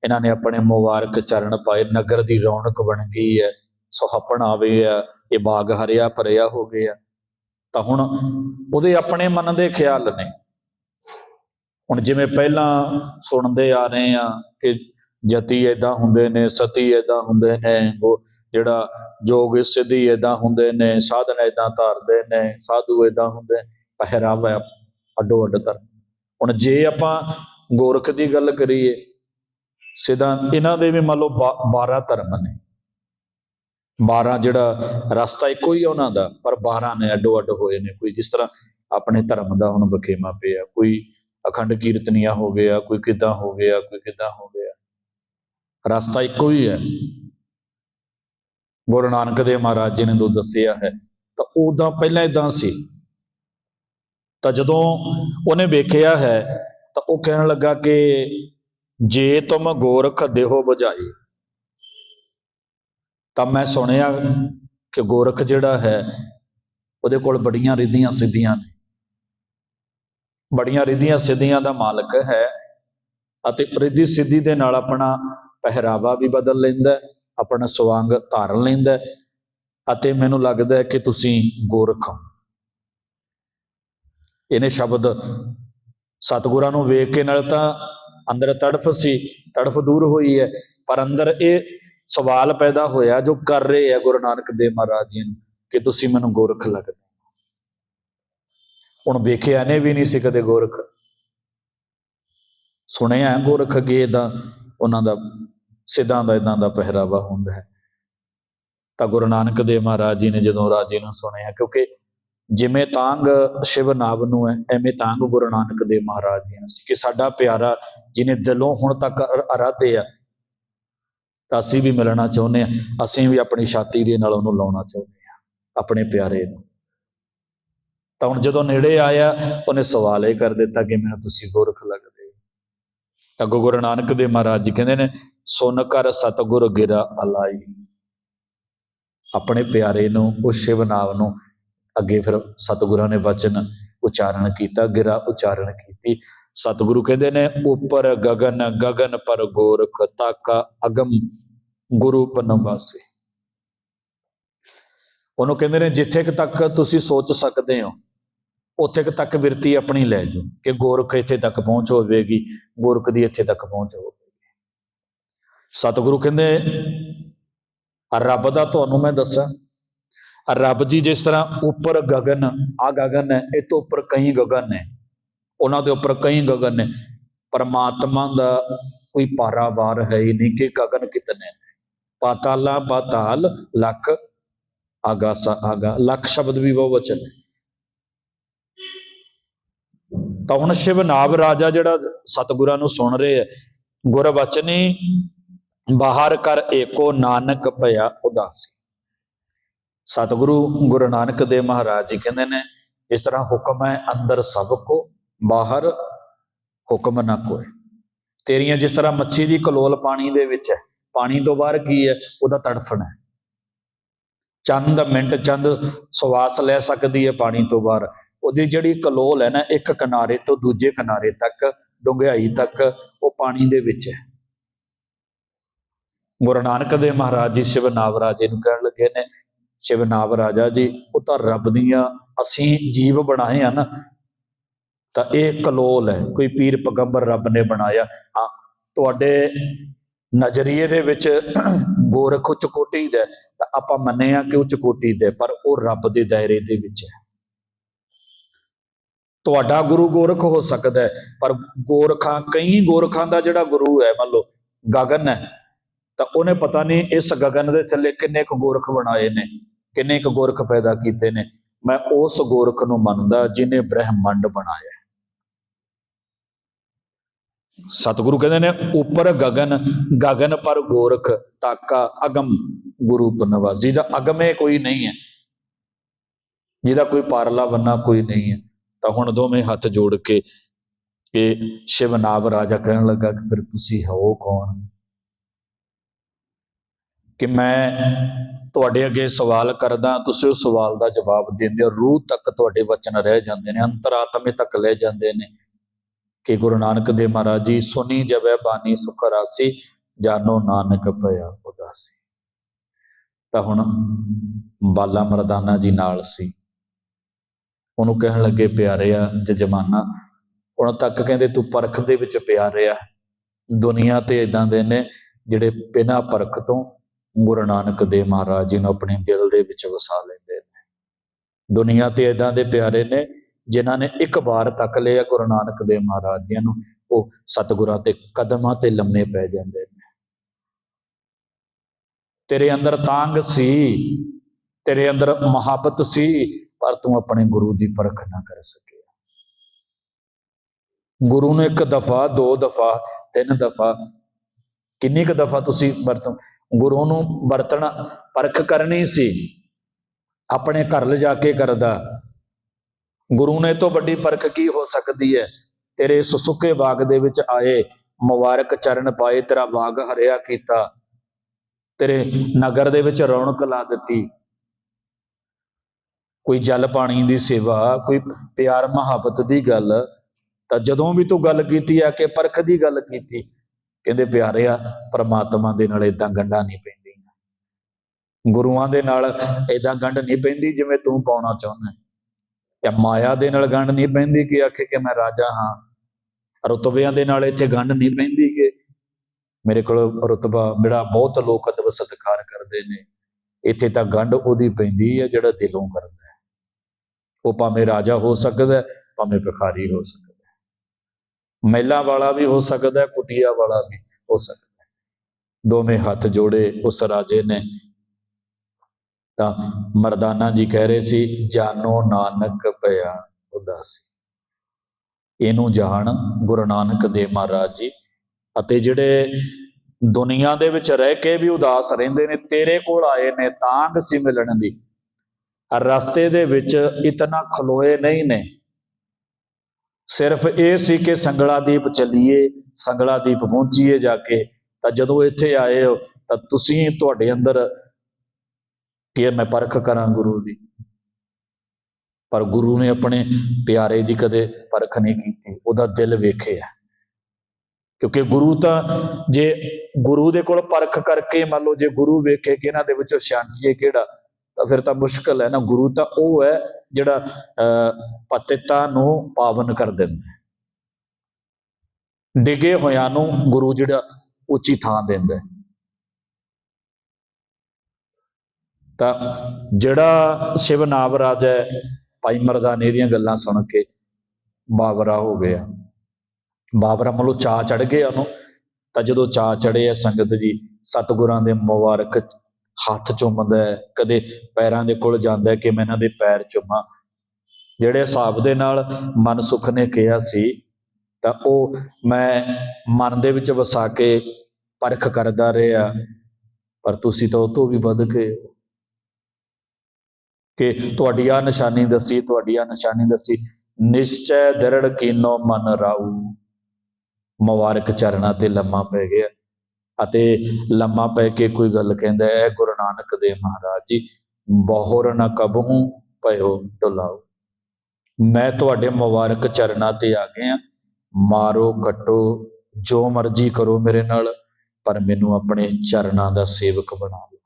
ਇਹਨਾਂ ਨੇ ਆਪਣੇ ਮੁਬਾਰਕ ਚਰਨ ਪਾਏ, ਨਗਰ ਦੀ ਰੌਣਕ ਬਣ ਗਈ ਹੈ, ਸੁਹਾਪਣ ਆਵੇ ਆ, ਇਹ ਬਾਗ ਹਰਿਆ ਭਰਿਆ ਹੋ ਗਿਆ। ਤਾਂ ਹੁਣ ਉਹਦੇ ਆਪਣੇ ਮਨ ਦੇ ਖਿਆਲ ਨੇ। ਹੁਣ ਜਿਵੇਂ ਪਹਿਲਾਂ ਸੁਣਦੇ ਆ ਰਹੇ ਆ ਕਿ ਜਤੀ ਏਦਾਂ ਹੁੰਦੇ ਨੇ, ਸਤੀ ਏਦਾਂ ਹੁੰਦੇ ਨੇ, ਉਹ ਜਿਹੜਾ ਜੋਗ ਸਿੱਧੀ ਏਦਾਂ ਹੁੰਦੇ ਨੇ, ਸਾਧਨ ਏਦਾਂ ਧਾਰਦੇ ਨੇ, ਸਾਧੂ ਏਦਾਂ ਹੁੰਦੇ ਪਹਿਰਾਵਾ ਅੱਡੋ ਅੱਡ ਧਰਮ। ਹੁਣ ਜੇ ਆਪਾਂ ਗੋਰਖ ਦੀ ਗੱਲ ਕਰੀਏ, ਸਿੱਧਾ ਇਹਨਾਂ ਦੇ ਵੀ ਮੰਨ ਲਓ 12 ਧਰਮ ਨੇ। 12 ਜਿਹੜਾ ਰਸਤਾ ਇੱਕੋ ਹੀ ਉਹਨਾਂ ਦਾ, ਪਰ 12 ਨੇ ਅੱਡੋ ਅੱਡ ਹੋਏ ਨੇ, ਕੋਈ ਜਿਸ ਤਰ੍ਹਾਂ ਆਪਣੇ ਧਰਮ ਦਾ ਹੁਣ ਬਖੇਮਾ ਪਿਆ, ਕੋਈ ਅਖੰਡ ਕੀਰਤਨੀਆਂ ਹੋ ਗਿਆ, ਕੋਈ ਕਿਦਾਂ ਹੋ ਗਿਆ, ਕੋਈ ਕਿਦਾਂ ਹੋ ਗਿਆ। ਰਸਤਾ ਇੱਕੋ ਹੀ ਹੈ। ਗੁਰੂ ਨਾਨਕ ਦੇਵ ਮਹਾਰਾਜ ਜੀ ਨੇ ਦੋ ਦੱਸਿਆ ਹੈ, ਤਾਂ ਉਦਾਂ ਪਹਿਲਾਂ ਇਦਾਂ ਸੀ। ਤਾਂ ਜਦੋਂ ਉਹਨੇ ਵੇਖਿਆ ਹੈ, ਤਾਂ ਉਹ ਕਹਿਣ ਲੱਗਾ ਕਿ ਜੇ ਤੁਮ ਗੋਰਖ ਦੇਹੋ ਬੁਝਾਈ, ਤਾਂ ਮੈਂ ਸੁਣਿਆ ਕਿ ਗੋਰਖ ਜਿਹੜਾ ਹੈ, ਉਹਦੇ ਕੋਲ ਬੜੀਆਂ ਰਿੱਧੀਆਂ ਸਿੱਧੀਆਂ ਨੇ। ਬੜੀਆਂ ਰਿੱਧੀਆਂ ਸਿੱਧੀਆਂ ਦਾ ਮਾਲਕ ਹੈ ਅਤੇ ਰਿੱਧੀ ਸਿੱਧੀ ਦੇ ਨਾਲ ਆਪਣਾ ਪਹਿਰਾਵਾ ਵੀ ਬਦਲ ਲੈਂਦਾ ਆਪਣਾ ਸਵਾਂਗ ਧਾਰਨ ਲੈਂਦਾ ਅਤੇ ਮੈਨੂੰ ਲੱਗਦਾ ਹੈ ਕਿ ਤੁਸੀਂ ਗੋਰਖ ਹੋ। ਇਹਨੇ ਸ਼ਬਦ ਸਤਿਗੁਰਾਂ ਨੂੰ ਵੇਖ ਕੇ ਨਾਲ ਤਾਂ ਅੰਦਰ ਤੜਫ ਸੀ, ਤੜਫ ਦੂਰ ਹੋਈ ਹੈ, ਪਰ ਅੰਦਰ ਇਹ ਸਵਾਲ ਪੈਦਾ ਹੋਇਆ ਜੋ ਕਰ ਰਹੇ ਆ ਗੁਰੂ ਨਾਨਕ ਦੇਵ ਮਹਾਰਾਜ ਜੀ ਨੂੰ ਕਿ ਤੁਸੀਂ ਮੈਨੂੰ ਗੋਰਖ ਲੱਗਦੇ ਹੁਣ ਵੇਖਿਆ ਨੇ ਵੀ ਨਹੀਂ ਸੀ ਕਦੇ ਗੋਰਖ। ਸੁਣਿਆ ਗੋਰਖ ਅੱਗੇ ਦਾ ਉਹਨਾਂ ਦਾ, ਸਿੱਧਾਂ ਦਾ ਇਦਾਂ ਦਾ ਪਹਿਰਾਵਾ ਹੁੰਦਾ ਹੈ। ਤਾਂ ਗੁਰੂ ਨਾਨਕ ਦੇਵ ਮਹਾਰਾਜ ਜੀ ਨੇ ਜਦੋਂ ਰਾਜੇ ਨੂੰ ਸੁਣਿਆ, ਕਿਉਂਕਿ ਜਿਵੇਂ ਤਾਂਗ ਸ਼ਿਵ ਨਾਭ ਨੂੰ ਹੈ, ਐਵੇਂ ਤਾਂਗ ਗੁਰੂ ਨਾਨਕ ਦੇਵ ਮਹਾਰਾਜ ਜੀ ਨੂੰ ਸੀ ਕਿ ਸਾਡਾ ਪਿਆਰਾ ਜਿਹਨੇ ਦਿਲੋਂ ਹੁਣ ਤੱਕ ਅਰਾਧੇ ਆ, ਤਾਂ ਅਸੀਂ ਵੀ ਮਿਲਣਾ ਚਾਹੁੰਦੇ ਆ ਅਸੀਂ ਵੀ ਆਪਣੀ ਛਾਤੀ ਦੇ ਨਾਲ ਉਹਨੂੰ ਲਾਉਣਾ ਚਾਹੁੰਦੇ ਆ ਆਪਣੇ ਪਿਆਰੇ ਨੂੰ। ਤਾਂ ਹੁਣ ਜਦੋਂ ਨੇੜੇ ਆਇਆ, ਉਹਨੇ ਸਵਾਲ ਇਹ ਕਰ ਦਿੱਤਾ ਕਿ ਮੈਨੂੰ ਤੁਸੀਂ ਗੁਰਖ ਲੱਗਦੇ ਤਾਂ ਗੁਰੂ ਨਾਨਕ ਦੇ ਮਹਾਰਾਜ ਜੀ ਕਹਿੰਦੇ ਨੇ, ਸੁਨ ਕਰ ਸਤਗੁਰ ਗਿਰਾ ਅਲਾਈ। ਆਪਣੇ ਪਿਆਰੇ ਨੂੰ ਉਹ ਸ਼ਿਵ ਨਾਮ ਨੂੰ ਅੱਗੇ ਫਿਰ ਸਤਗੁਰਾਂ ਨੇ ਵਚਨ ਉਚਾਰਨ ਕੀਤਾ, ਗਿਰਾ ਉਚਾਰਨ ਕੀਤੀ। ਸਤਿਗੁਰੂ ਕਹਿੰਦੇ ਨੇ, ਉਪਰ ਗਗਨ ਗਗਨ ਪਰ ਗੋਰਖ ਤਾਕਾ ਅਗਮ ਗੁਰੂ ਪਨਵਾਸੇ ਉਹਨੂੰ ਕਹਿੰਦੇ ਨੇ, ਜਿੱਥੇ ਤੱਕ ਤੁਸੀਂ ਸੋਚ ਸਕਦੇ ਹੋ ਉੱਥੇ ਤੱਕ ਬਿਰਤੀ ਆਪਣੀ ਲੈ ਜਾਓ ਕਿ ਗੋਰਖ ਇੱਥੇ ਤੱਕ ਪਹੁੰਚ ਹੋਵੇਗੀ, ਗੋਰਖ ਦੀ ਇੱਥੇ ਤੱਕ ਪਹੁੰਚ ਹੋਵੇਗੀ। ਸਤਿਗੁਰੂ ਕਹਿੰਦੇ ਰੱਬ ਦਾ ਤੁਹਾਨੂੰ ਮੈਂ ਦੱਸਾਂ ਰੱਬ ਜੀ ਜਿਸ ਤਰ੍ਹਾਂ ਉੱਪਰ ਗਗਨ ਆ ਗਗਨ ਹੈ, ਇਹ ਤੋਂ ਉੱਪਰ ਕਈ ਗਗਨ ਨੇ, ਉਹਨਾਂ ਦੇ ਉੱਪਰ ਕਈ ਗਗਨ ਨੇ, ਪਰਮਾਤਮਾ ਦਾ ਕੋਈ ਪਾਰਾ ਪਾਰਾਵਾਰ ਹੈ ਹੀ ਨਹੀਂ ਕਿ ਗਗਨ ਕਿਤਨੇ ਨੇ। ਪਾਤਾਲਾ ਪਾਤਾਲ ਲੱਖ ਆਗਾਸਾ ਆਗਾ, ਲੱਖ ਸ਼ਬਦ ਵੀ ਬਹੁਵਚਨ ਹੈ ਤਾਂ ਹੁਣ ਸ਼ਿਵ ਨਾਭ ਰਾਜਾ ਜਿਹੜਾ ਸਤਿਗੁਰਾਂ ਨੂੰ ਸੁਣ ਰਹੇ ਹੈ, ਗੁਰਵਚਨੀ, ਬਾਹਰ ਕਰ ਏਕੋ ਨਾਨਕ ਭਇਆ ਉਦਾਸੀ। ਸਤਿਗੁਰੂ ਗੁਰੂ ਨਾਨਕ ਦੇਵ ਮਹਾਰਾਜ ਜੀ ਕਹਿੰਦੇ ਨੇ ਇਸ ਤਰ੍ਹਾਂ ਹੁਕਮ ਹੈ ਅੰਦਰ ਸਭ ਕੋ, ਬਾਹਰ ਹੁਕਮ ਨਾ ਕੋਏ। ਤੇਰੀਆਂ ਜਿਸ ਤਰ੍ਹਾਂ ਮੱਛੀ ਦੀ ਕਲੋਲ ਪਾਣੀ ਦੇ ਵਿੱਚ ਹੈ, ਪਾਣੀ ਤੋਂ ਬਾਹਰ ਕੀ ਹੈ? ਉਹਦਾ ਤੜਫਣਾ ਹੈ। ਚੰਦ ਮਿੰਟ ਚੰਦ ਸਵਾਸ ਲੈ ਸਕਦੀ ਹੈ ਪਾਣੀ ਤੋਂ ਬਾਹਰ। ਉਹਦੀ ਜਿਹੜੀ ਕਲੋਲ ਹੈ ਨਾ, ਇੱਕ ਕਿਨਾਰੇ ਤੋਂ ਦੂਜੇ ਕਿਨਾਰੇ ਤੱਕ ਡੁੰਗਿਆਈ ਤੱਕ ਉਹ ਪਾਣੀ ਦੇ ਵਿੱਚ ਹੈ। ਗੁਰੂ ਨਾਨਕ ਦੇਵ ਮਹਾਰਾਜ ਜੀ ਸ਼ਿਵ ਨਾਵ ਰਾਜੇ ਨੂੰ ਕਹਿਣ ਲੱਗੇ ਨੇ, ਸ਼ਿਵ ਨਾਵ ਰਾਜਾ ਜੀ, ਉਹ ਤਾਂ ਰੱਬ ਦੀਆਂ ਅਸੀਂ ਜੀਵ ਬਣਾਏ ਆ ਨਾ, ਤਾਂ ਇਹ ਕਲੋਲ ਹੈ। ਕੋਈ ਪੀਰ ਪੈਗੰਬਰ ਰੱਬ ਨੇ ਬਣਾਇਆ। ਹਾਂ, ਤੁਹਾਡੇ ਨਜ਼ਰੀਏ ਦੇ ਵਿੱਚ ਗੋਰਖ ਚਕੋਟੀ ਕੋਟੀ ਦਾ ਤਾਂ ਆਪਾਂ ਮੰਨੇ ਆ ਕਿ ਉਹ ਚਕੋਟੀ ਦੇ ਪਰ ਉਹ ਰੱਬ ਦੇ ਦਾਇਰੇ ਦੇ ਵਿੱਚ ਹੈ। ਤੁਹਾਡਾ ਗੁਰੂ ਗੋਰਖ ਹੋ ਸਕਦਾ ਹੈ, ਪਰ ਗੋਰਖਾਂ, ਕਈ ਗੋਰਖਾਂ ਦਾ ਜਿਹੜਾ ਗੁਰੂ ਹੈ, ਮੰਨ ਲਓ, ਗਗਨ ਹੈ, ਤਾਂ ਉਹਨੇ ਪਤਾ ਨਹੀਂ ਇਸ ਗਗਨ ਦੇ ਥੱਲੇ ਕਿੰਨੇ ਕੁ ਗੋਰਖ ਬਣਾਏ ਨੇ, ਕਿੰਨੇ ਕੁ ਗੋਰਖ ਪੈਦਾ ਕੀਤੇ ਨੇ। ਮੈਂ ਉਸ ਗੋਰਖ ਨੂੰ ਮੰਨਦਾ ਜਿਨੇ ਬ੍ਰਹਿਮੰਡ ਬਣਾਇਆ ਸਤਿਗੁਰੂ ਕਹਿੰਦੇ ਨੇ, ਉੱਪਰ ਗਗਨ ਗਗਨ ਪਰ ਗੋਰਖ, ਤਾਕਾ ਅਗਮ ਗੁਰੂ ਪਨਵਾ ਜਿਹਦਾ ਅਗਮੇ ਕੋਈ ਨਹੀਂ ਹੈ, ਜਿਹਦਾ ਕੋਈ ਪਾਰਲਾ ਬੰਨਾ ਕੋਈ ਨਹੀਂ ਹੈ। ਤਾਂ ਹੁਣ ਦੋਵੇਂ ਹੱਥ ਜੋੜ ਕੇ ਇਹ ਸ਼ਿਵਨਾਵ ਰਾਜਾ ਕਹਿਣ ਲੱਗਾ ਕਿ ਫਿਰ ਤੁਸੀਂ ਹੋ ਕੌਣ? ਕਿ ਮੈਂ ਤੁਹਾਡੇ ਅੱਗੇ ਸਵਾਲ ਕਰਦਾ, ਤੁਸੀਂ ਉਸ ਸਵਾਲ ਦਾ ਜਵਾਬ ਦਿੰਦੇ ਹੋ। ਰੂਹ ਤੱਕ ਤੁਹਾਡੇ ਵਚਨ ਰਹਿ ਜਾਂਦੇ ਨੇ, ਅੰਤਰਾਤਮੇ ਤੱਕ ਲੈ ਜਾਂਦੇ ਨੇ। ਕਿ ਗੁਰੂ ਨਾਨਕ ਦੇਵ ਮਹਾਰਾਜ ਜੀ, ਸੁਣੀ ਜਬੈ ਬਾਣੀ, ਸੁਖ ਰਾਸੀ, ਜਾਨੋ ਨਾਨਕ ਭਇਆ ਉਦਾਸੀ। ਤਾਂ ਹੁਣ ਬਾਲਾ ਮਰਦਾਨਾ ਜੀ ਨਾਲ ਸੀ। ਉਹਨੂੰ ਕਹਿਣ ਲੱਗੇ ਪਿਆਰਿਆ ਜਜਮਾਨਾ ਹੁਣ ਤੱਕ ਕਹਿੰਦੇ ਤੂੰ ਪਰਖ ਦੇ ਵਿੱਚ ਪਿਆ ਰਿਹਾ ਦੁਨੀਆ ਤੇ ਇਦਾਂ ਦੇ ਨੇ ਜਿਹੜੇ ਬਿਨਾਂ ਪਰਖ ਤੋਂ ਗੁਰੂ ਨਾਨਕ ਦੇਵ ਮਹਾਰਾਜ ਜੀ ਨੂੰ ਆਪਣੇ ਦਿਲ ਦੇ ਵਿੱਚ ਵਸਾ ਲੈਂਦੇ ਨੇ। ਦੁਨੀਆ ਤੇ ਇਦਾਂ ਦੇ ਪਿਆਰੇ ਨੇ ਜਿਨ੍ਹਾਂ ਨੇ ਇੱਕ ਵਾਰ ਤੱਕ ਲਿਆ ਗੁਰੂ ਨਾਨਕ ਦੇਵ ਮਹਾਰਾਜ ਜੀ ਨੂੰ ਉਹ ਸਤਿਗੁਰਾਂ ਤੇ ਕਦਮਾਂ ਤੇ ਲੰਮੇ ਪੈ ਜਾਂਦੇ ਨੇ। ਤੇਰੇ ਅੰਦਰ ਤਾਂਗ ਸੀ ਤੇਰੇ ਅੰਦਰ ਮੁਹੱਬਤ ਸੀ ਪਰ ਤੂੰ ਆਪਣੇ ਗੁਰੂ ਦੀ ਪਰਖ ਨਾ ਕਰ ਸਕਿਆ। ਗੁਰੂ ਨੂੰ ਇੱਕ ਦਫਾ, ਦੋ ਦਫਾ, ਤਿੰਨ ਦਫਾ, ਕਿੰਨੀ ਕੁ ਦਫਾ ਤੁਸੀਂ ਵਰਤੋਂ? ਗੁਰੂ ਨੂੰ ਵਰਤਣਾ, ਪਰਖ ਕਰਨੀ ਸੀ। ਆਪਣੇ ਘਰ ਲਿਜਾ ਕੇ ਕਰਦਾ। ਗੁਰੂ ਨੇ ਤੋਂ ਵੱਡੀ ਪਰਖ ਕੀ ਹੋ ਸਕਦੀ ਹੈ? ਤੇਰੇ ਸੁਸੁਕੇ ਬਾਗ ਦੇ ਵਿੱਚ ਆਏ, ਮੁਬਾਰਕ ਚਰਨ ਪਾਏ, ਤੇਰਾ ਬਾਗ ਹਰਿਆ ਕੀਤਾ। ਤੇਰੇ ਨਗਰ ਦੇ ਵਿੱਚ ਰੌਣਕ ਲਾ ਦਿੱਤੀ। ਕੋਈ ਜਲ ਪਾਣੀ ਦੀ ਸੇਵਾ, ਕੋਈ ਪਿਆਰ ਮੁਹੱਬਤ ਦੀ ਗੱਲ, ਤਾਂ ਜਦੋਂ ਵੀ ਤੂੰ ਗੱਲ ਕੀਤੀ ਆ ਕਿ ਪਰਖ ਦੀ ਗੱਲ ਕੀਤੀ, ਕਹਿੰਦੇ ਪਿਆਰਿਆ ਪਰਮਾਤਮਾ ਦੇ ਨਾਲ ਇਦਾਂ ਗੰਢਾਂ ਨਹੀਂ ਪੈਂਦੀਆਂ। ਗੁਰੂਆਂ ਦੇ ਨਾਲ ਇਦਾਂ ਗੰਢ ਨਹੀਂ ਪੈਂਦੀ ਜਿਵੇਂ ਤੂੰ ਪਾਉਣਾ ਚਾਹੁੰਦਾ ਜਾਂ ਮਾਇਆ ਦੇ ਨਾਲ ਗੰਢ ਨਹੀਂ ਪੈਂਦੀ ਕਿ ਆਖੇ ਕਿ ਮੈਂ ਰਾਜਾ ਹਾਂ। ਰੁਤਬਿਆਂ ਦੇ ਨਾਲ ਇੱਥੇ ਗੰਢ ਨਹੀਂ ਪੈਂਦੀ ਕਿ ਮੇਰੇ ਕੋਲ ਰੁਤਬਾ ਮੇਰਾ ਬਹੁਤ ਲੋਕ ਅਦਬ ਸਤਿਕਾਰ ਕਰਦੇ ਨੇ। ਇੱਥੇ ਤਾਂ ਗੰਢ ਉਹਦੀ ਪੈਂਦੀ ਹੈ ਜਿਹੜਾ ਦਿਲੋਂ ਕਰਦਾ ਉਹ ਭਾਵੇਂ ਰਾਜਾ ਹੋ ਸਕਦਾ ਭਾਵੇਂ ਭਿਖਾਰੀ ਹੋ ਸਕਦਾ ਹੈ। ਮਹਿਲਾ ਵਾਲਾ ਵੀ ਹੋ ਸਕਦਾ ਹੈ ਵਾਲਾ ਵੀ ਹੋ ਸਕਦਾ ਦੋਵੇਂ ਹੱਥ ਜੋੜੇ ਉਸ ਰਾਜੇ ਨੇ। ਤਾਂ ਮਰਦਾਨਾ ਜੀ ਕਹਿ ਰਹੇ ਸੀ, ਜਾਨੋ ਨਾਨਕ ਪਿਆ ਉਦਾਸੀ। ਇਹਨੂੰ ਜਾਣ ਗੁਰੂ ਨਾਨਕ ਦੇਵ ਮਹਾਰਾਜ ਜੀ ਅਤੇ ਜਿਹੜੇ ਦੁਨੀਆ ਦੇ ਵਿੱਚ ਰਹਿ ਕੇ ਵੀ ਉਦਾਸ ਰਹਿੰਦੇ ਨੇ, ਤੇਰੇ ਕੋਲ ਆਏ ਨੇ, ਤਾਂਗ ਸੀ ਮਿਲਣ ਦੀ। ਰਸਤੇ ਦੇ ਵਿੱਚ ਇਤਨਾ ਖਲੋਏ ਨਹੀਂ ਨੇ। ਸਿਰਫ ਇਹ ਸੀ ਕਿ ਸੰਗਲਾਦੀਪ ਚੱਲੀਏ, ਸੰਗਲਾ ਦੀਪ ਪਹੁੰਚੀਏ ਜਾ ਕੇ। ਤਾਂ ਜਦੋਂ ਇੱਥੇ ਆਏ ਹੋ, ਤਾਂ ਤੁਸੀਂ ਤੁਹਾਡੇ ਅੰਦਰ ਕਿ ਮੈਂ ਪਰਖ ਕਰਾਂ ਗੁਰੂ ਦੀ। ਪਰ ਗੁਰੂ ਨੇ ਆਪਣੇ ਪਿਆਰੇ ਦੀ ਕਦੇ ਪਰਖ ਨਹੀਂ ਕੀਤੀ, ਉਹਦਾ ਦਿਲ ਵੇਖਿਆ। ਕਿਉਂਕਿ ਗੁਰੂ ਤਾਂ ਜੇ ਗੁਰੂ ਦੇ ਕੋਲ ਪਰਖ ਕਰਕੇ, ਮੰਨ ਲਓ ਜੇ ਗੁਰੂ ਵੇਖੇ ਕਿ ਇਹਨਾਂ ਦੇ ਵਿੱਚੋਂ ਛਾਂਟੀਏ ਕਿਹੜਾ ਤਾਂ ਫਿਰ ਤਾਂ ਮੁਸ਼ਕਲ ਹੈ ਨਾ ਗੁਰੂ ਤਾਂ ਉਹ ਹੈ ਜਿਹੜਾ ਅਹ, ਪਤਿਤਾ ਨੂੰ ਪਾਵਨ ਕਰ ਦਿੰਦਾ ਹੈ। ਡਿੱਗੇ ਹੋਇਆਂ ਨੂੰ ਗੁਰੂ ਜਿਹੜਾ ਉੱਚੀ ਥਾਂ ਦਿੰਦਾ ਤਾਂ ਜਿਹੜਾ ਸ਼ਿਵ ਨਾਵਰਾਜ ਹੈ ਭਾਈ ਮਰਦਾਨੇ ਦੀਆਂ ਗੱਲਾਂ ਸੁਣ ਕੇ ਬਾਬਰਾ ਹੋ ਗਿਆ। ਬਾਬਰਾ ਮਤਲਬ ਚਾਹ ਚੜ ਗਿਆ ਉਹਨੂੰ। ਤਾਂ ਜਦੋਂ ਚਾਹ ਚੜੇ ਆ ਸੰਗਤ ਜੀ ਸਤਿਗੁਰਾਂ ਦੇ ਮੁਬਾਰਕ ਹੱਥ ਚੁੰਮਦਾ ਹੈ, ਕਦੇ ਪੈਰਾਂ ਦੇ ਕੋਲ ਜਾਂਦਾ ਹੈ ਕਿ ਮੈਂ ਇਹਨਾਂ ਦੇ ਪੈਰ ਚੁੰਮਾਂ। ਜਿਹੜੇ ਹਿਸਾਬ ਦੇ ਨਾਲ ਮਨ ਸੁਖ ਨੇ ਕਿਹਾ ਸੀ, ਤਾਂ ਉਹ ਮੈਂ ਮਨ ਦੇ ਵਿੱਚ ਵਸਾ ਕੇ ਪਰਖ ਕਰਦਾ ਰਿਹਾ। ਪਰ ਤੁਸੀਂ ਤਾਂ ਉਹ ਤੋਂ ਵੀ ਵੱਧ ਕੇ ਹੋ। ਕਿ ਤੁਹਾਡੀ ਆ ਨਿਸ਼ਾਨੀ ਦੱਸੀ, ਤੁਹਾਡੀ ਆ ਨਿਸ਼ਾਨੀ ਦੱਸੀ, ਨਿਸ਼ਚੈ ਦਰੜ ਕੀਨੋ ਮਨ ਰਾਉ ਮੁਬਾਰਕ ਚਰਨਾਂ ਤੇ ਲੰਮਾ ਪੈ ਗਿਆ। ਅਤੇ ਲੰਮਾ ਪੈ ਕੇ ਕੋਈ ਗੱਲ ਕਹਿੰਦਾ ਹੈ, ਗੁਰੂ ਨਾਨਕ ਦੇਵ ਮਹਾਰਾਜ ਜੀ, ਬਹੁਰ ਨ ਕਬਹੂ ਭਇਓ ਡੁਲਾਓ। ਮੈਂ ਤੁਹਾਡੇ ਮੁਬਾਰਕ ਚਰਨਾਂ ਤੇ ਆ ਗਿਆ ਮਾਰੋ, ਕੱਟੋ, ਜੋ ਮਰਜ਼ੀ ਕਰੋ ਮੇਰੇ ਨਾਲ, ਪਰ ਮੈਨੂੰ ਆਪਣੇ ਚਰਨਾਂ ਦਾ ਸੇਵਕ ਬਣਾ ਲਓ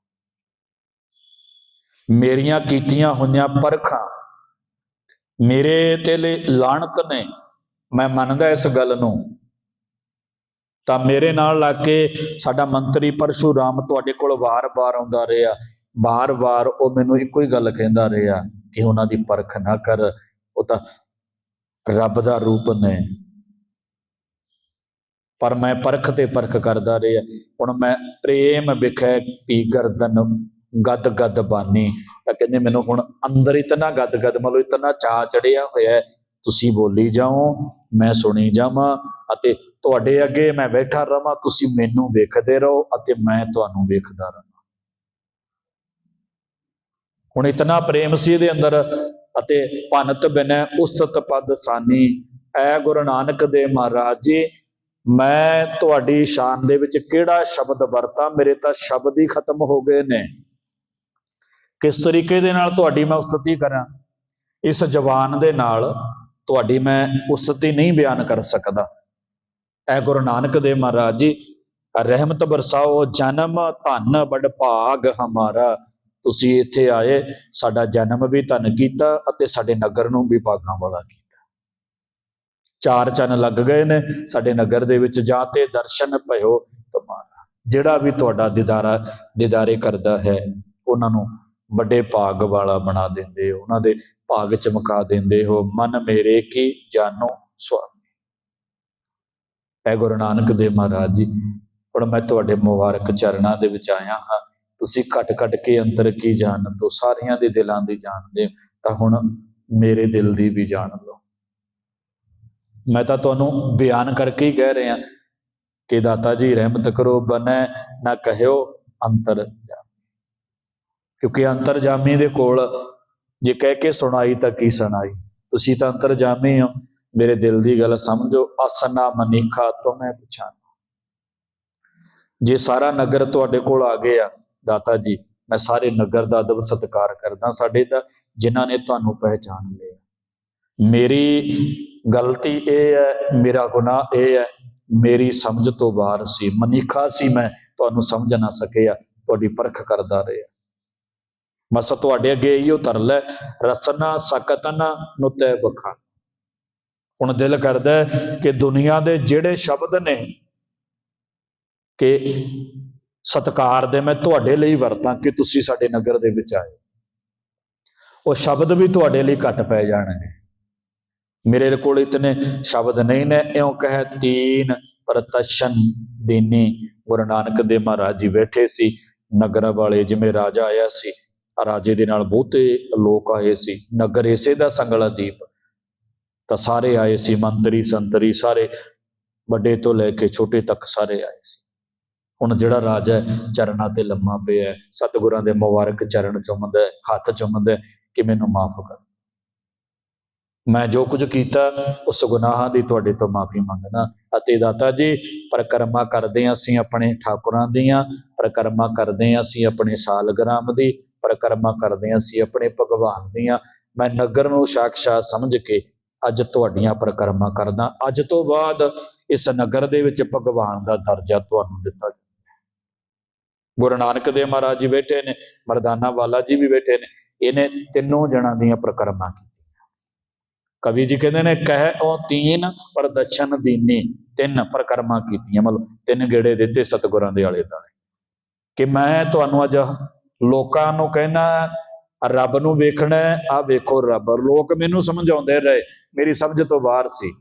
ਮੇਰੀਆਂ ਕੀਤੀਆਂ ਹੋਈਆਂ ਪਰਖਾਂ, ਮੇਰੇ ਤੇ ਲਈ ਲਾਣਤ ਨੇ। ਮੈਂ ਮੰਨਦਾ ਇਸ ਗੱਲ ਨੂੰ। ਤਾਂ ਮੇਰੇ ਨਾਲ ਲੱਗ ਕੇ ਸਾਡਾ ਮੰਤਰੀ ਪਰਸ਼ੂਰਾਮ ਤੁਹਾਡੇ ਕੋਲ ਵਾਰ-ਵਾਰ ਆਉਂਦਾ ਰਿਹਾ। ਵਾਰ-ਵਾਰ ਉਹ ਮੈਨੂੰ ਇੱਕੋ ਹੀ ਗੱਲ ਕਹਿੰਦਾ ਰਿਹਾ ਕਿ ਉਹਨਾਂ ਦੀ ਪਰਖ ਨਾ ਕਰ। ਉਹ ਤਾਂ ਰੱਬ ਦਾ ਰੂਪ ਨੇ। ਪਰ ਮੈਂ ਪਰਖ ਤੇ ਪਰਖ ਕਰਦਾ ਰਿਹਾ। ਹੁਣ ਮੈਂ ਪ੍ਰੇਮ ਵਿਖੇ ਪੀ ਗਰਦਨ ਗਦ ਗਦ ਬਾਨੀ। ਤਾਂ ਕਹਿੰਦੇ ਮੈਨੂੰ ਹੁਣ ਅੰਦਰ ਇਤਨਾ ਗਦ ਗਦ ਮਤਲਬ ਇਤਨਾ ਚਾ ਚੜਿਆ ਹੋਇਆ ਤੁਸੀਂ ਬੋਲੀ ਜਾਓ, ਮੈਂ ਸੁਣੀ ਜਾਵਾਂ ਅਤੇ ਤੁਹਾਡੇ ਅੱਗੇ ਮੈਂ ਬੈਠਾ ਰਵਾਂ, ਤੁਸੀਂ ਮੈਨੂੰ ਵੇਖਦੇ ਰਹੋ ਅਤੇ ਮੈਂ ਤੁਹਾਨੂੰ ਵੇਖਦਾ ਰਹਾਂ ਹੁਣ ਇਤਨਾ ਪ੍ਰੇਮ ਸੀ ਇਹਦੇ ਅੰਦਰ ਅਤੇ ਭਨਤ ਬਿਨੈ ਉਸਤਤ ਪਦ ਸਾਨੀ, ਐ ਗੁਰੂ ਨਾਨਕ ਦੇ ਮਹਾਰਾਜ ਜੀ, ਮੈਂ ਤੁਹਾਡੀ ਸ਼ਾਨ ਦੇ ਵਿੱਚ ਕਿਹੜਾ ਸ਼ਬਦ ਵਰਤਾਂ? ਮੇਰੇ ਤਾਂ ਸ਼ਬਦ ਹੀ ਖਤਮ ਹੋ ਗਏ ਨੇ। ਕਿਸ ਤਰੀਕੇ ਦੇ ਨਾਲ ਤੁਹਾਡੀ ਮੈਂ ਉਸਤਤੀ ਕਰਾਂ? ਇਸ ਜਵਾਨ ਦੇ ਨਾਲ ਤੁਹਾਡੀ ਮੈਂ ਉਸਤਤੀ ਨਹੀਂ ਬਿਆਨ ਕਰ ਸਕਦਾ। ਐ ਗੁਰੂ ਨਾਨਕ ਦੇਵ ਮਹਾਰਾਜ ਜੀ, ਰਹਿਮਤ ਬਰਸਾਓ, ਜਨਮ ਧਨ ਬੜ ਭਾਗ ਹਮਾਰਾ। ਤੁਸੀਂ ਇੱਥੇ ਆਏ, ਸਾਡਾ ਜਨਮ ਵੀ ਧਨ ਕੀਤਾ ਅਤੇ ਸਾਡੇ ਨਗਰ ਨੂੰ ਵੀ ਭਾਗਾਂ ਵਾਲਾ ਕੀਤਾ। ਚਾਰ ਚੰਨ ਲੱਗ ਗਏ ਨੇ, ਸਾਡੇ ਨਗਰ ਦੇ ਵਿੱਚ ਜਾ ਤੇ ਦਰਸ਼ਨ ਭਇਓ ਤੁਮਾਰਾ ਜਿਹੜਾ ਵੀ ਤੁਹਾਡਾ ਦੀਦਾਰਾ, ਦੀਦਾਰੇ ਕਰਦਾ ਹੈ, ਉਹਨਾਂ ਨੂੰ ਵੱਡੇ ਭਾਗ ਵਾਲਾ ਬਣਾ ਦਿੰਦੇ ਉਹਨਾਂ ਦੇ ਭਾਗ ਚਮਕਾ ਦਿੰਦੇ ਹੋ, ਮਨ ਮੇਰੇ ਕੀ ਜਾਨੋ ਸਵਾਮੀ ਐ ਗੁਰੂ ਨਾਨਕ ਦੇਵ ਮਹਾਰਾਜ ਜੀ। ਹੁਣ ਮੈਂ ਤੁਹਾਡੇ ਮੁਬਾਰਕ ਚਰਨਾਂ ਦੇ ਵਿੱਚ ਆਇਆ ਹਾਂ। ਤੁਸੀਂ ਘਟ ਘਟ ਕੇ ਅੰਦਰ ਕੀ ਜਾਣ ਤੋਂ ਸਾਰਿਆਂ ਦੇ ਦਿਲਾਂ ਦੀ ਜਾਣਦੇ ਹੋ, ਤਾਂ ਹੁਣ ਮੇਰੇ ਦਿਲ ਦੀ ਵੀ ਜਾਣ ਲਓ। ਮੈਂ ਤਾਂ ਤੁਹਾਨੂੰ ਬਿਆਨ ਕਰਕੇ ਹੀ ਕਹਿ ਰਿਹਾ ਕਿ ਦਾਤਾ ਜੀ ਰਹਿਮਤ ਕਰੋ ਬਨੈ ਨਾ ਕਹਿਓ ਅੰਤਰ ਜਾ ਕਿਉਂਕਿ ਅੰਤਰਜਾਮੀ ਦੇ ਕੋਲ ਜੇ ਕਹਿ ਕੇ ਸੁਣਾਈ ਤਾਂ ਕੀ ਸੁਣਾਈ? ਤੁਸੀਂ ਤਾਂ ਅੰਤਰ ਜਾਮੀ ਹੋ। ਮੇਰੇ ਦਿਲ ਦੀ ਗੱਲ ਸਮਝੋ ਅਸਨਾ ਮਨੀਖਾ ਤੋਂ ਮੈਂ ਪਛਾਣ। ਜੇ ਸਾਰਾ ਨਗਰ ਤੁਹਾਡੇ ਕੋਲ ਆ ਗਿਆ, ਦਾਤਾ ਜੀ, ਮੈਂ ਸਾਰੇ ਨਗਰ ਦਾ ਅਦਬ ਸਤਿਕਾਰ ਕਰਦਾ ਸਾਡੇ ਦਾ, ਜਿਨ੍ਹਾਂ ਨੇ ਤੁਹਾਨੂੰ ਪਹਿਚਾਨ ਲਿਆ। ਮੇਰੀ ਗਲਤੀ ਇਹ ਹੈ, ਮੇਰਾ ਗੁਨਾਹ ਇਹ ਹੈ, ਮੇਰੀ ਸਮਝ ਤੋਂ ਬਾਹਰ ਸੀ, ਮਨੀਖਾ ਸੀ ਮੈਂ, ਤੁਹਾਨੂੰ ਸਮਝ ਨਾ ਸਕਿਆ, ਤੁਹਾਡੀ ਪਰਖ ਕਰਦਾ ਰਿਹਾ। ਮਸ ਤੁਹਾਡੇ ਅੱਗੇ ਇਹੋ ਤਰਲ ਹੈ, ਰਸਨਾ ਸਕਤਨ ਨੁਤੈ ਬਖਾ। ਹੁਣ ਦਿਲ ਕਰਦਾ ਕਿ ਦੁਨੀਆ ਦੇ ਜਿਹੜੇ ਸ਼ਬਦ ਨੇ ਕਿ ਸਤਕਾਰ ਦੇ ਮੈਂ ਤੁਹਾਡੇ ਲਈ ਵਰਤਾਂ ਕਿ ਤੁਸੀਂ ਸਾਡੇ ਨਗਰ ਦੇ ਵਿੱਚ ਆਏ। ਉਹ ਸ਼ਬਦ ਵੀ ਤੁਹਾਡੇ ਲਈ ਘੱਟ ਪੈ ਜਾਣਗੇ। ਮੇਰੇ ਕੋਲ ਇਤਨੇ ਸ਼ਬਦ ਨਹੀਂ ਨੇ, ਇਉਂ ਕਹੇ ਤੀਨ ਪ੍ਰਤਸ਼ਨ ਦੀਨੀ। ਗੁਰੂ ਨਾਨਕ ਦੇ ਮਹਾਰਾਜ ਜੀ ਬੈਠੇ ਸੀ ਨਗਰ ਵਾਲੇ, ਜਿਵੇਂ ਰਾਜਾ ਆਇਆ ਸੀ। ਰਾਜੇ ਦੇ ਨਾਲ ਬਹੁਤੇ ਲੋਕ ਆਏ ਸੀ। ਨਗਰ ਇਸੇ ਦਾ ਸੰਗਲਾ ਦੀਪ। ਤਾਂ ਸਾਰੇ ਆਏ ਸੀ ਮੰਤਰੀ ਸੰਤਰੀ ਸਾਰੇ ਵੱਡੇ ਤੋਂ ਲੈ ਕੇ ਛੋਟੇ ਤੱਕ ਸਾਰੇ ਆਏ ਸੀ। ਹੁਣ ਜਿਹੜਾ ਰਾਜਾ ਹੈ, ਚਰਨਾਂ ਤੇ ਲੰਮਾ ਪਿਆ ਸਤਿਗੁਰਾਂ ਦੇ ਮੁਬਾਰਕ ਚਰਨ ਚੁੰਮਦਾ ਹੱਥ ਚੁੰਮਦਾ ਕਿ ਮੈਨੂੰ ਮਾਫ ਕਰ। ਮੈਂ ਜੋ ਕੁਝ ਕੀਤਾ ਉਸ ਗੁਨਾਹਾਂ ਦੀ ਤੁਹਾਡੇ ਤੋਂ ਮਾਫੀ ਮੰਗਦਾ ਅਤੇ ਦਾਤਾ ਜੀ ਪ੍ਰਕਰਮਾ ਕਰਦੇ ਹਾਂ ਅਸੀਂ ਆਪਣੇ ਠਾਕੁਰਾਂ ਦੀਆਂ ਪ੍ਰਕਰਮਾ ਕਰਦੇ ਹਾਂ ਅਸੀਂ ਆਪਣੇ ਸਾਲਗ੍ਰਾਮ ਦੀ ਪ੍ਰਕਰਮਾ ਕਰਦੇ ਹਾਂ ਅਸੀਂ ਆਪਣੇ ਭਗਵਾਨ ਦੀਆਂ ਮੈਂ ਨਗਰ ਨੂੰ ਸਾਖਸ਼ਾਤ ਸਮਝ ਕੇ ਅੱਜ ਤੁਹਾਡੀਆਂ ਪ੍ਰਕਰਮਾ ਕਰਦਾ। ਅੱਜ ਤੋਂ ਬਾਅਦ ਇਸ ਨਗਰ ਦੇ ਵਿੱਚ ਭਗਵਾਨ ਦਾ ਦਰਜਾ ਤੁਹਾਨੂੰ ਦਿੱਤਾ ਜਾਂਦਾ ਗੁਰੂ ਨਾਨਕ ਦੇਵ ਮਹਾਰਾਜ ਜੀ ਬੈਠੇ ਨੇ, ਮਰਦਾਨਾ ਵਾਲਾ ਜੀ ਵੀ ਬੈਠੇ ਨੇ, ਇਹਨੇ ਤਿੰਨੋਂ ਜਣਾਂ ਦੀਆਂ ਪ੍ਰਕਰਮਾ ਕੀਤੀਆਂ। ਕਵੀ ਜੀ ਕਹਿੰਦੇ ਨੇ, ਕਹਿ ਉਹ ਤੀਨ ਪ੍ਰਦਰਸ਼ਨ ਦੀਨੀ, ਤਿੰਨ ਪ੍ਰਕਰਮਾ ਕੀਤੀਆਂ, ਮਤਲਬ ਤਿੰਨ ਗੇੜੇ ਦਿੱਤੇ ਸਤਿਗੁਰਾਂ ਦੇ ਆਲੇ ਦੁਆਲੇ। ਕਿ ਮੈਂ ਤੁਹਾਨੂੰ ਅੱਜ ਲੋਕਾਂ ਨੂੰ ਕਹਿਣਾ, ਰੱਬ ਨੂੰ ਵੇਖਣਾ ਆ ਵੇਖੋ ਰੱਬ, ਲੋਕ ਮੈਨੂੰ ਸਮਝਾਉਂਦੇ ਰਹੇ। ਮੇਰੀ ਸਮਝ ਤੋਂ ਬਾਹਰ ਸੀ।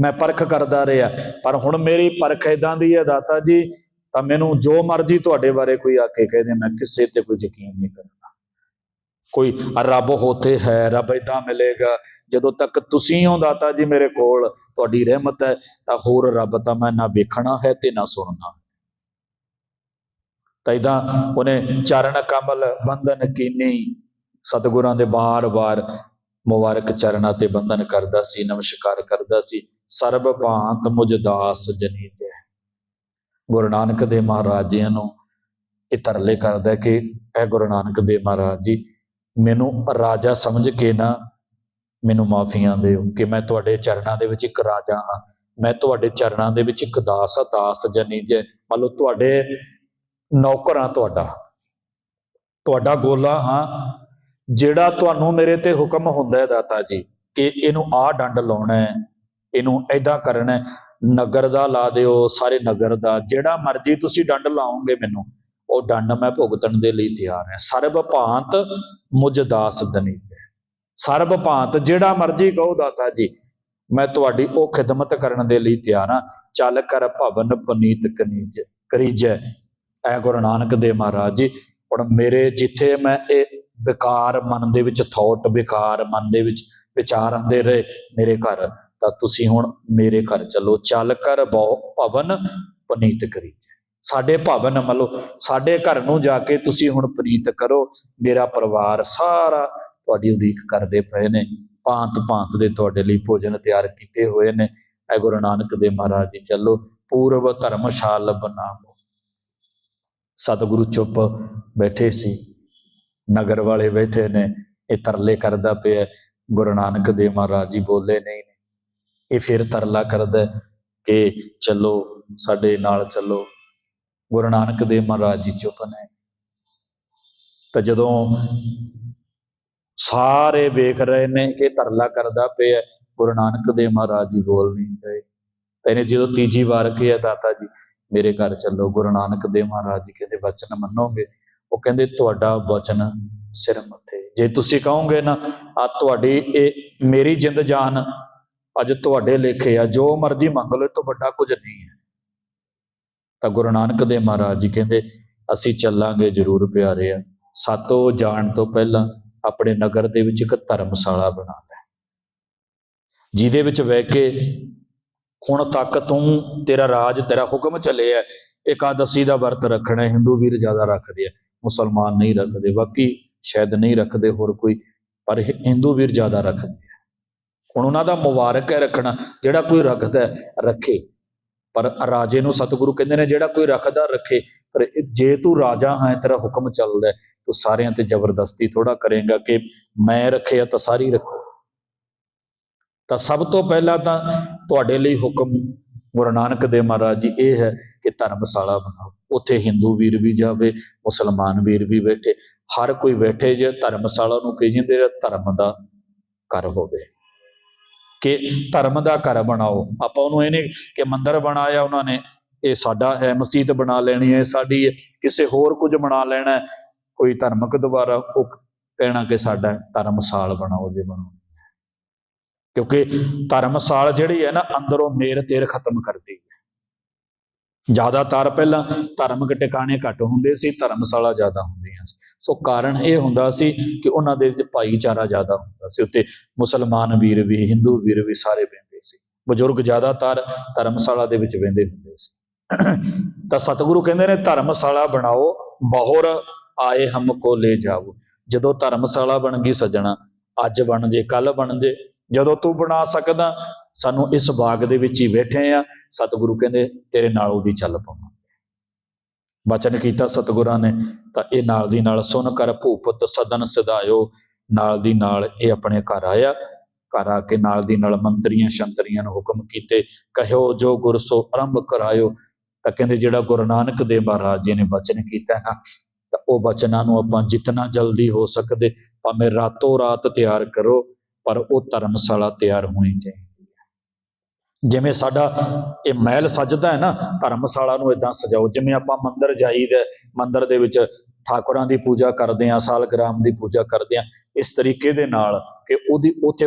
ਮੈਂ ਪਰਖ ਕਰਦਾ ਰਿਹਾ। ਪਰ ਹੁਣ ਮੇਰੀ ਪਰਖ ਇਦਾਂ ਦੀ ਹੈ ਦਾਤਾ ਜੀ, ਤਾਂ ਮੈਨੂੰ ਜੋ ਮਰਜ਼ੀ ਤੁਹਾਡੇ ਬਾਰੇ ਕੋਈ ਆ ਕੇ ਕਹਿ ਦੇ, ਮੈਂ ਕਿਸੇ ਤੇ ਕੋਈ ਯਕੀਨ ਨਹੀਂ ਕਰਦਾ। ਕੋਈ ਰੱਬ ਹੋਤੇ ਹੈ, ਰੱਬ ਇਦਾਂ ਮਿਲੇਗਾ। ਜਦੋਂ ਤੱਕ ਤੁਸੀਂ ਹੋ ਦਾਤਾ ਜੀ ਮੇਰੇ ਕੋਲ, ਤੁਹਾਡੀ ਰਹਿਮਤ ਹੈ, ਤਾਂ ਹੋਰ ਰੱਬ ਤਾਂ ਮੈਂ ਨਾ ਵੇਖਣਾ ਹੈ ਤੇ ਨਾ ਸੁਣਨਾ ਤਾਂ ਇਦਾਂ ਉਹਨੇ ਚਰਨ ਕਮਲ ਬੰਧਨ ਕੀਨੀ, ਸਤਿਗੁਰਾਂ ਦੇ ਬਾਰ-ਬਾਰ ਮੁਬਾਰਕ ਚਰਨਾਂ ਤੇ ਬੰਧਨ ਕਰਦਾ ਸੀ, ਨਮਸਕਾਰ ਕਰਦਾ ਸੀ, ਸਰਬ ਭਾਂਤ ਮੁਝ ਦਾਸ ਜਨੀ ਗੁਰੂ ਨਾਨਕ ਦੇ ਮਹਾਰਾਜ ਜੀ ਨੂੰ ਇਹ ਤਰਲੇ ਕਰਦਾ ਕਿ ਇਹ ਗੁਰੂ ਨਾਨਕ ਦੇ ਮਹਾਰਾਜ ਜੀ, ਮੈਨੂੰ ਰਾਜਾ ਸਮਝ ਕੇ ਨਾ ਮੈਨੂੰ ਮਾਫੀਆਂ ਦਿਓ ਕਿ ਮੈਂ ਤੁਹਾਡੇ ਚਰਨਾਂ ਦੇ ਵਿੱਚ ਇੱਕ ਰਾਜਾ ਹਾਂ। ਮੈਂ ਤੁਹਾਡੇ ਚਰਨਾਂ ਦੇ ਵਿੱਚ ਇੱਕ ਦਾਸ ਆ, ਦਾਸ ਜਨੀ ਜੈ ਮੰਨ ਲਓ ਤੁਹਾਡੇ ਨੌਕਰਾਂ ਤੁਹਾਡਾ ਤੁਹਾਡਾ ਗੋਲਾ ਹਾਂ ਜਿਹੜਾ ਤੁਹਾਨੂੰ ਮੇਰੇ ਤੇ ਹੁਕਮ ਹੁੰਦਾ ਹੈ ਦਾਤਾ ਜੀ, ਕਿ ਇਹਨੂੰ ਆਹ ਡੰਡ ਲਾਉਣਾ ਹੈ, ਇਹਨੂੰ ਐਦਾਂ ਕਰਨਾ ਹੈ, ਨਗਰ ਦਾ ਲਾ ਦਿਓ, ਸਾਰੇ ਨਗਰ ਦਾ, ਜਿਹੜਾ ਮਰਜ਼ੀ ਤੁਸੀਂ ਡੰਡ ਲਾਓਗੇ ਮੈਨੂੰ, ਉਹ ਡੰਡ ਮੈਂ ਭੁਗਤਣ ਦੇ ਲਈ ਤਿਆਰ ਹਾਂ। ਸਰਬ ਭਾਂਤ ਮੁਝ ਦਾਸ ਦਨੀ ਸਰਬ ਭਾਂਤ ਜਿਹੜਾ ਮਰਜ਼ੀ ਕਹੋ ਦਾਤਾ ਜੀ, ਮੈਂ ਤੁਹਾਡੀ ਉਹ ਖਿਦਮਤ ਕਰਨ ਦੇ ਲਈ ਤਿਆਰ ਹਾਂ। ਚੱਲ ਕਰ ਭਵਨ ਪਨੀਤ ਕਨੀਜ, ਕਰੀਜੈ। ਐ ਗੁਰੂ ਨਾਨਕ ਦੇਵ ਮਹਾਰਾਜ ਜੀ, ਹੁਣ ਮੇਰੇ ਜਿੱਥੇ ਮੈਂ ਇਹ ਬੇਕਾਰ ਮਨ ਦੇ ਵਿੱਚ ਥੌਟ ਬੇਕਾਰ ਮਨ ਦੇ ਵਿੱਚ ਵਿਚਾਰ ਆਉਂਦੇ ਰਹੇ, ਮੇਰੇ ਘਰ, ਤਾਂ ਤੁਸੀਂ ਹੁਣ ਮੇਰੇ ਘਰ ਚੱਲੋ। ਚੱਲ ਕਰ ਬਹੁ ਭਵਨ ਪਨੀਤ ਕਰੀ ਸਾਡੇ ਭਵਨ ਮਤਲਬ ਸਾਡੇ ਘਰ ਨੂੰ ਜਾ ਕੇ ਤੁਸੀਂ ਹੁਣ ਪ੍ਰੀਤ ਕਰੋ। ਮੇਰਾ ਪਰਿਵਾਰ ਸਾਰਾ ਤੁਹਾਡੀ ਉਡੀਕ ਕਰਦੇ ਪਏ ਨੇ। ਭਾਂਤ ਭਾਂਤ ਦੇ ਤੁਹਾਡੇ ਲਈ ਭੋਜਨ ਤਿਆਰ ਕੀਤੇ ਹੋਏ ਨੇ। ਐ ਗੁਰੂ ਨਾਨਕ ਦੇ ਮਹਾਰਾਜ ਜੀ, ਚੱਲੋ। ਪੂਰਵ ਧਰਮਸ਼ਾਲ ਬਨਾਵੋ ਸਤਿਗੁਰੂ ਚੁੱਪ ਬੈਠੇ ਸੀ। ਨਗਰ ਵਾਲੇ ਬੈਠੇ ਨੇ, ਇਹ ਤਰਲੇ ਕਰਦਾ ਪਿਆ, ਗੁਰੂ ਨਾਨਕ ਦੇਵ ਮਹਾਰਾਜ ਜੀ ਬੋਲੇ ਨਹੀਂ ਨੇ। ਇਹ ਫਿਰ ਤਰਲਾ ਕਰਦਾ ਕਿ ਚੱਲੋ, ਸਾਡੇ ਨਾਲ ਚੱਲੋ। ਗੁਰੂ ਨਾਨਕ ਦੇਵ ਮਹਾਰਾਜ ਜੀ ਚੁੱਪ ਨੇ। ਤਾਂ ਜਦੋਂ ਸਾਰੇ ਵੇਖ ਰਹੇ ਨੇ ਕਿ ਤਰਲਾ ਕਰਦਾ ਪਿਆ, ਗੁਰੂ ਨਾਨਕ ਦੇਵ ਮਹਾਰਾਜ ਜੀ ਬੋਲ ਨਹੀਂ ਗਏ ਤਾਂ ਇਹਨੇ ਜਦੋਂ ਤੀਜੀ ਵਾਰ ਕਿਹਾ, ਦਾਤਾ ਜੀ, ਮੇਰੇ ਘਰ ਚੱਲੋ, ਗੁਰੂ ਨਾਨਕ ਦੇਵ ਮਹਾਰਾਜ ਜੀ ਕਹਿੰਦੇ, ਵਚਨ ਮੰਨੋਗੇ? ਉਹ ਕਹਿੰਦੇ ਤੁਹਾਡਾ ਵਚਨ ਸਿਰ ਮੱਥੇ। ਜੇ ਤੁਸੀਂ ਕਹੋਗੇ ਨਾ, ਆ ਤੁਹਾਡੀ ਇਹ ਮੇਰੀ ਜਿੰਦ ਜਾਨ, ਅੱਜ ਤੁਹਾਡੇ ਲੇਖੇ ਆ, ਜੋ ਮਰਜ਼ੀ ਮੰਗ ਲਓ, ਇਹ ਤੋਂ ਵੱਡਾ ਕੁਝ ਨਹੀਂ ਹੈ। ਤਾਂ ਗੁਰੂ ਨਾਨਕ ਦੇਵ ਮਹਾਰਾਜ ਜੀ ਕਹਿੰਦੇ, ਅਸੀਂ ਚੱਲਾਂਗੇ ਜ਼ਰੂਰ ਪਿਆਰੇ ਆ। ਸਾਤੋਂ ਜਾਣ ਤੋਂ ਪਹਿਲਾਂ ਆਪਣੇ ਨਗਰ ਦੇ ਵਿੱਚ ਇੱਕ ਧਰਮਸ਼ਾਲਾ ਬਣਾ ਲੈ। ਜਿਹਦੇ ਵਿੱਚ ਬਹਿ ਕੇ ਹੁਣ ਤੱਕ ਤੂੰ ਤੇਰਾ ਰਾਜ, ਤੇਰਾ ਹੁਕਮ ਚੱਲਿਆ ਇਕਾਦਸ਼ੀ ਦਾ ਵਰਤ ਰੱਖਣਾ ਹਿੰਦੂ ਵੀਰ ਜ਼ਿਆਦਾ ਰੱਖਦੇ ਆ। ਮੁਸਲਮਾਨ ਨਹੀਂ ਰੱਖਦੇ, ਬਾਕੀ ਸ਼ਾਇਦ ਨਹੀਂ ਰੱਖਦੇ ਹੋਰ ਕੋਈ, ਪਰ ਇਹ ਹਿੰਦੂ ਵੀਰ ਜ਼ਿਆਦਾ ਰੱਖਦੇ ਹੁਣ ਉਹਨਾਂ ਦਾ ਮੁਬਾਰਕ ਹੈ ਰੱਖਣਾ, ਜਿਹੜਾ ਕੋਈ ਰੱਖਦਾ ਰੱਖੇ। ਪਰ ਰਾਜੇ ਨੂੰ ਸਤਿਗੁਰੂ ਕਹਿੰਦੇ ਨੇ, ਜਿਹੜਾ ਕੋਈ ਰੱਖਦਾ, ਰੱਖੇ। ਪਰ ਜੇ ਤੂੰ ਰਾਜਾ ਹੈ, ਤੇਰਾ ਹੁਕਮ ਚੱਲਦਾ ਤੂੰ ਸਾਰਿਆਂ ਤੇ ਜ਼ਬਰਦਸਤੀ ਥੋੜਾ ਕਰੇਗਾ ਕਿ ਮੈਂ ਰੱਖਿਆ ਤਾਂ ਸਾਰੀ ਰੱਖੋ। ਤਾਂ ਸਭ ਤੋਂ ਪਹਿਲਾਂ ਤਾਂ ਤੁਹਾਡੇ ਲਈ ਹੁਕਮ ਗੁਰੂ ਨਾਨਕ ਦੇਵ ਮਹਾਰਾਜ ਜੀ ਇਹ ਹੈ ਕਿ ਧਰਮਸ਼ਾਲਾ ਬਣਾਓ। ਉੱਥੇ ਹਿੰਦੂ ਵੀਰ ਵੀ ਜਾਵੇ ਮੁਸਲਮਾਨ ਵੀਰ ਵੀ ਬੈਠੇ। ਹਰ ਕੋਈ ਬੈਠੇ ਜੇ ਧਰਮਸ਼ਾਲਾ ਨੂੰ ਕਹੀ ਜਾਂਦੇ ਆ, ਧਰਮ ਦਾ ਘਰ ਹੋਵੇ। ਕਿ ਧਰਮ ਦਾ ਘਰ ਬਣਾਓ। ਆਪਾਂ ਉਹਨੂੰ ਇਹ ਨਹੀਂ ਕਿ ਮੰਦਰ ਬਣਾਇਆ ਉਹਨਾਂ ਨੇ ਇਹ ਸਾਡਾ ਹੈ ਮਸਜਿਦ ਬਣਾ ਲੈਣੀ ਹੈ ਸਾਡੀ ਹੈ ਕਿਸੇ ਹੋਰ ਕੁਝ ਬਣਾ ਲੈਣਾ ਕੋਈ ਧਰਮਕ ਦੁਆਰਾ ਉਹ ਕਹਿਣਾ ਕਿ ਸਾਡਾ ਧਰਮਸਾਲ ਬਣਾਓ ਜੇ ਬਣਾਓ। ਕਿਉਂਕਿ ਧਰਮਸਾਲ ਜਿਹੜੀ ਹੈ ਨਾ, ਅੰਦਰੋਂ ਮੇਰ ਤੇਰ ਖਤਮ ਕਰਦੀ ਹੈ। ਜ਼ਿਆਦਾਤਰ ਪਹਿਲਾਂ ਧਾਰਮਿਕ ਟਿਕਾਣੇ ਘੱਟ ਹੁੰਦੇ ਸੀ ਧਰਮਸ਼ਾਲਾ ਜ਼ਿਆਦਾ ਹੁੰਦੀਆਂ ਸੀ। ਸੋ ਕਾਰਨ ਇਹ ਹੁੰਦਾ ਸੀ ਕਿ ਉਹਨਾਂ ਦੇ ਵਿੱਚ ਭਾਈਚਾਰਾ ਜ਼ਿਆਦਾ ਹੁੰਦਾ ਸੀ। ਉੱਤੇ ਮੁਸਲਮਾਨ ਵੀਰ ਵੀ, ਹਿੰਦੂ ਵੀਰ ਵੀ ਸਾਰੇ ਬਹਿੰਦੇ ਸੀ। ਬਜ਼ੁਰਗ ਜ਼ਿਆਦਾਤਰ ਧਰਮਸ਼ਾਲਾ ਦੇ ਵਿੱਚ ਬਹਿੰਦੇ ਹੁੰਦੇ ਸੀ। ਤਾਂ ਸਤਿਗੁਰੂ ਕਹਿੰਦੇ ਨੇ ਧਰਮਸ਼ਾਲਾ ਬਣਾਓ, ਬਹੁਰ ਆਏ ਹਮ ਕੋ ਲੈ ਜਾਓ। ਜਦੋਂ ਧਰਮਸ਼ਾਲਾ ਬਣ ਗਈ ਸੱਜਣਾ, ਅੱਜ ਬਣ ਜੇ ਕੱਲ ਬਣ ਜੇ। ਜਦੋਂ ਤੂੰ ਬਣਾ ਸਕਦਾ, ਸਾਨੂੰ ਇਸ ਬਾਗ ਦੇ ਵਿੱਚ ਹੀ ਬੈਠੇ ਆ, ਸਤਿਗੁਰੂ ਕਹਿੰਦੇ ਤੇਰੇ ਨਾਲ ਵੀ ਚੱਲ ਪਾਵਾਂ। ਬਚਨ ਕੀਤਾ ਸਤਿਗੁਰਾਂ ਨੇ, ਤਾਂ ਇਹ ਨਾਲ ਦੀ ਨਾਲ ਸੁਣ ਕਰ ਭੂਪਤ ਸਦਨ ਸਦਾਇਓ, ਨਾਲ ਦੀ ਨਾਲ ਇਹ ਆਪਣੇ ਘਰ ਆਇਆ। ਘਰ ਆ ਕੇ ਨਾਲ ਦੀ ਨਾਲ ਮੰਤਰੀਆਂ ਸ਼ੰਤਰੀਆਂ ਨੂੰ ਹੁਕਮ ਕੀਤੇ, ਕਹਿਓ ਜੋ ਗੁਰ ਸੋ ਆਰੰਭ ਕਰਾਇਓ। ਤਾਂ ਕਹਿੰਦੇ ਜਿਹੜਾ ਗੁਰੂ ਨਾਨਕ ਦੇਵ ਮਹਾਰਾਜ ਜੀ ਨੇ ਬਚਨ ਕੀਤਾ ਹੈ ਨਾ, ਤਾਂ ਉਹ ਬਚਨਾਂ ਨੂੰ ਆਪਾਂ ਜਿੰਨਾ ਜਲਦੀ ਹੋ ਸਕਦੇ, ਭਾਵੇਂ ਰਾਤੋਂ ਰਾਤ ਤਿਆਰ ਕਰੋ। ਪਰ ਉਹ ਧਰਮਸ਼ਾਲਾ ਤਿਆਰ ਹੋਣੀ ਚਾਹੀਦੀ ਹੈ। ਜਿਵੇਂ ਸਾਡਾ ਇਹ ਮਹਿਲ ਸਜਦਾ ਹੈ ਨਾ ਧਰਮਸ਼ਾਲਾ ਨੂੰ ਇਦਾਂ ਸਜਾਓ। ਜਿਵੇਂ ਆਪਾਂ ਮੰਦਿਰ ਜਾਈਦਾ ਹੈ, ਮੰਦਿਰ ਦੇ ਵਿੱਚ ਠਾਕੁਰਾਂ ਦੀ ਪੂਜਾ ਕਰਦੇ ਆ ਸਾਲਗ੍ਰਾਮ ਦੀ ਪੂਜਾ ਕਰਦੇ ਆ ਇਸ ਤਰੀਕੇ ਦੇ ਨਾਲ ਕਿ ਉਹਦੀ ਉੱਥੇ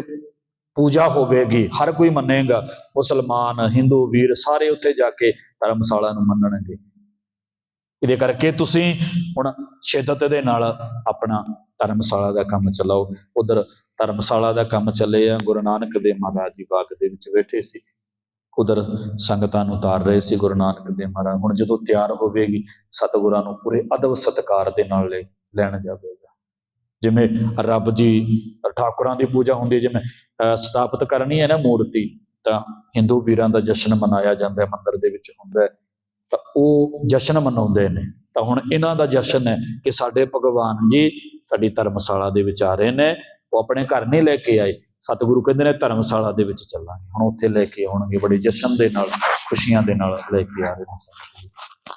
ਪੂਜਾ ਹੋਵੇਗੀ ਹਰ ਕੋਈ ਮੰਨੇਗਾ। ਮੁਸਲਮਾਨ ਹਿੰਦੂ ਵੀਰ ਸਾਰੇ ਉੱਥੇ ਜਾ ਕੇ ਧਰਮਸ਼ਾਲਾ ਨੂੰ ਮੰਨਣਗੇ। ਇਹਦੇ ਕਰਕੇ ਤੁਸੀਂ ਹੁਣ ਸ਼ਿੱਦਤ ਦੇ ਨਾਲ ਆਪਣਾ ਧਰਮਸ਼ਾਲਾ ਦਾ ਕੰਮ ਚਲਾਓ। ਉਧਰ ਧਰਮਸ਼ਾਲਾ ਦਾ ਕੰਮ ਚੱਲੇ ਆ ਗੁਰੂ ਨਾਨਕ ਦੇਵ ਮਹਾਰਾਜ ਜੀ ਬਾਗ ਦੇ ਵਿੱਚ ਬੈਠੇ ਸੀ। ਉਧਰ ਸੰਗਤਾਂ ਨੂੰ ਉਤਾਰ ਰਹੇ ਸੀ ਗੁਰੂ ਨਾਨਕ ਦੇਵ ਮਹਾਰਾਜ। ਹੁਣ ਜਦੋਂ ਤਿਆਰ ਹੋਵੇਗੀ ਸਤਿਗੁਰਾਂ ਨੂੰ ਪੂਰੇ ਅਦਬ ਸਤਕਾਰ ਦੇ ਨਾਲ ਲੈਣ ਜਾਵੇਗਾ। ਜਿਵੇਂ ਰੱਬ ਜੀ ਠਾਕੁਰਾਂ ਦੀ ਪੂਜਾ ਹੁੰਦੀ ਹੈ ਜਿਵੇਂ ਅਹ, ਸਥਾਪਿਤ ਕਰਨੀ ਹੈ ਨਾ ਮੂਰਤੀ ਤਾਂ ਹਿੰਦੂ ਵੀਰਾਂ ਦਾ ਜਸ਼ਨ ਮਨਾਇਆ ਜਾਂਦਾ ਹੈ ਮੰਦਿਰ ਦੇ ਵਿੱਚ ਹੁੰਦਾ ਹੈ। ਤਾਂ ਉਹ ਜਸ਼ਨ ਮਨਾਉਂਦੇ ਨੇ। ਤਾਂ ਹੁਣ ਇਹਨਾਂ ਦਾ ਜਸ਼ਨ ਹੈ ਕਿ ਸਾਡੇ ਭਗਵਾਨ ਜੀ ਸਾਡੀ ਧਰਮਸ਼ਾਲਾ ਦੇ ਵਿੱਚ ਆ ਰਹੇ ਨੇ। ਉਹ ਆਪਣੇ ਘਰ ਨਹੀਂ ਲੈ ਕੇ ਆਏ। ਸਤਿਗੁਰੂ ਕਹਿੰਦੇ ਨੇ ਧਰਮਸ਼ਾਲਾ ਦੇ ਵਿੱਚ ਚੱਲਾਂਗੇ। ਹੁਣ ਉੱਥੇ ਲੈ ਕੇ ਆਉਣਗੇ, ਬੜੇ ਜਸ਼ਨ ਦੇ ਨਾਲ, ਖੁਸ਼ੀਆਂ ਦੇ ਨਾਲ ਲੈ ਕੇ ਆ ਰਹੇ ਨੇ ਸਤਿਗੁਰੂ।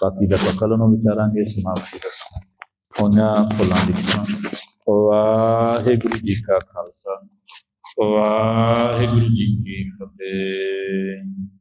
ਬਾਕੀ ਦਾ ਆਪਾਂ ਕੱਲ੍ਹ ਨੂੰ ਵਿਚਾਰਾਂਗੇ ਸਮਾਪਤੀ ਦਾ ਸਮਾਂ ਉਹਨਾਂ ਫੁੱਲਾਂ ਦੀ ਥਾਂ। ਵਾਹਿਗੁਰੂ ਜੀ ਕਾ ਖਾਲਸਾ। ਵਾਹਿਗੁਰੂ ਜੀ ਕੀ ਫਤਿਹ।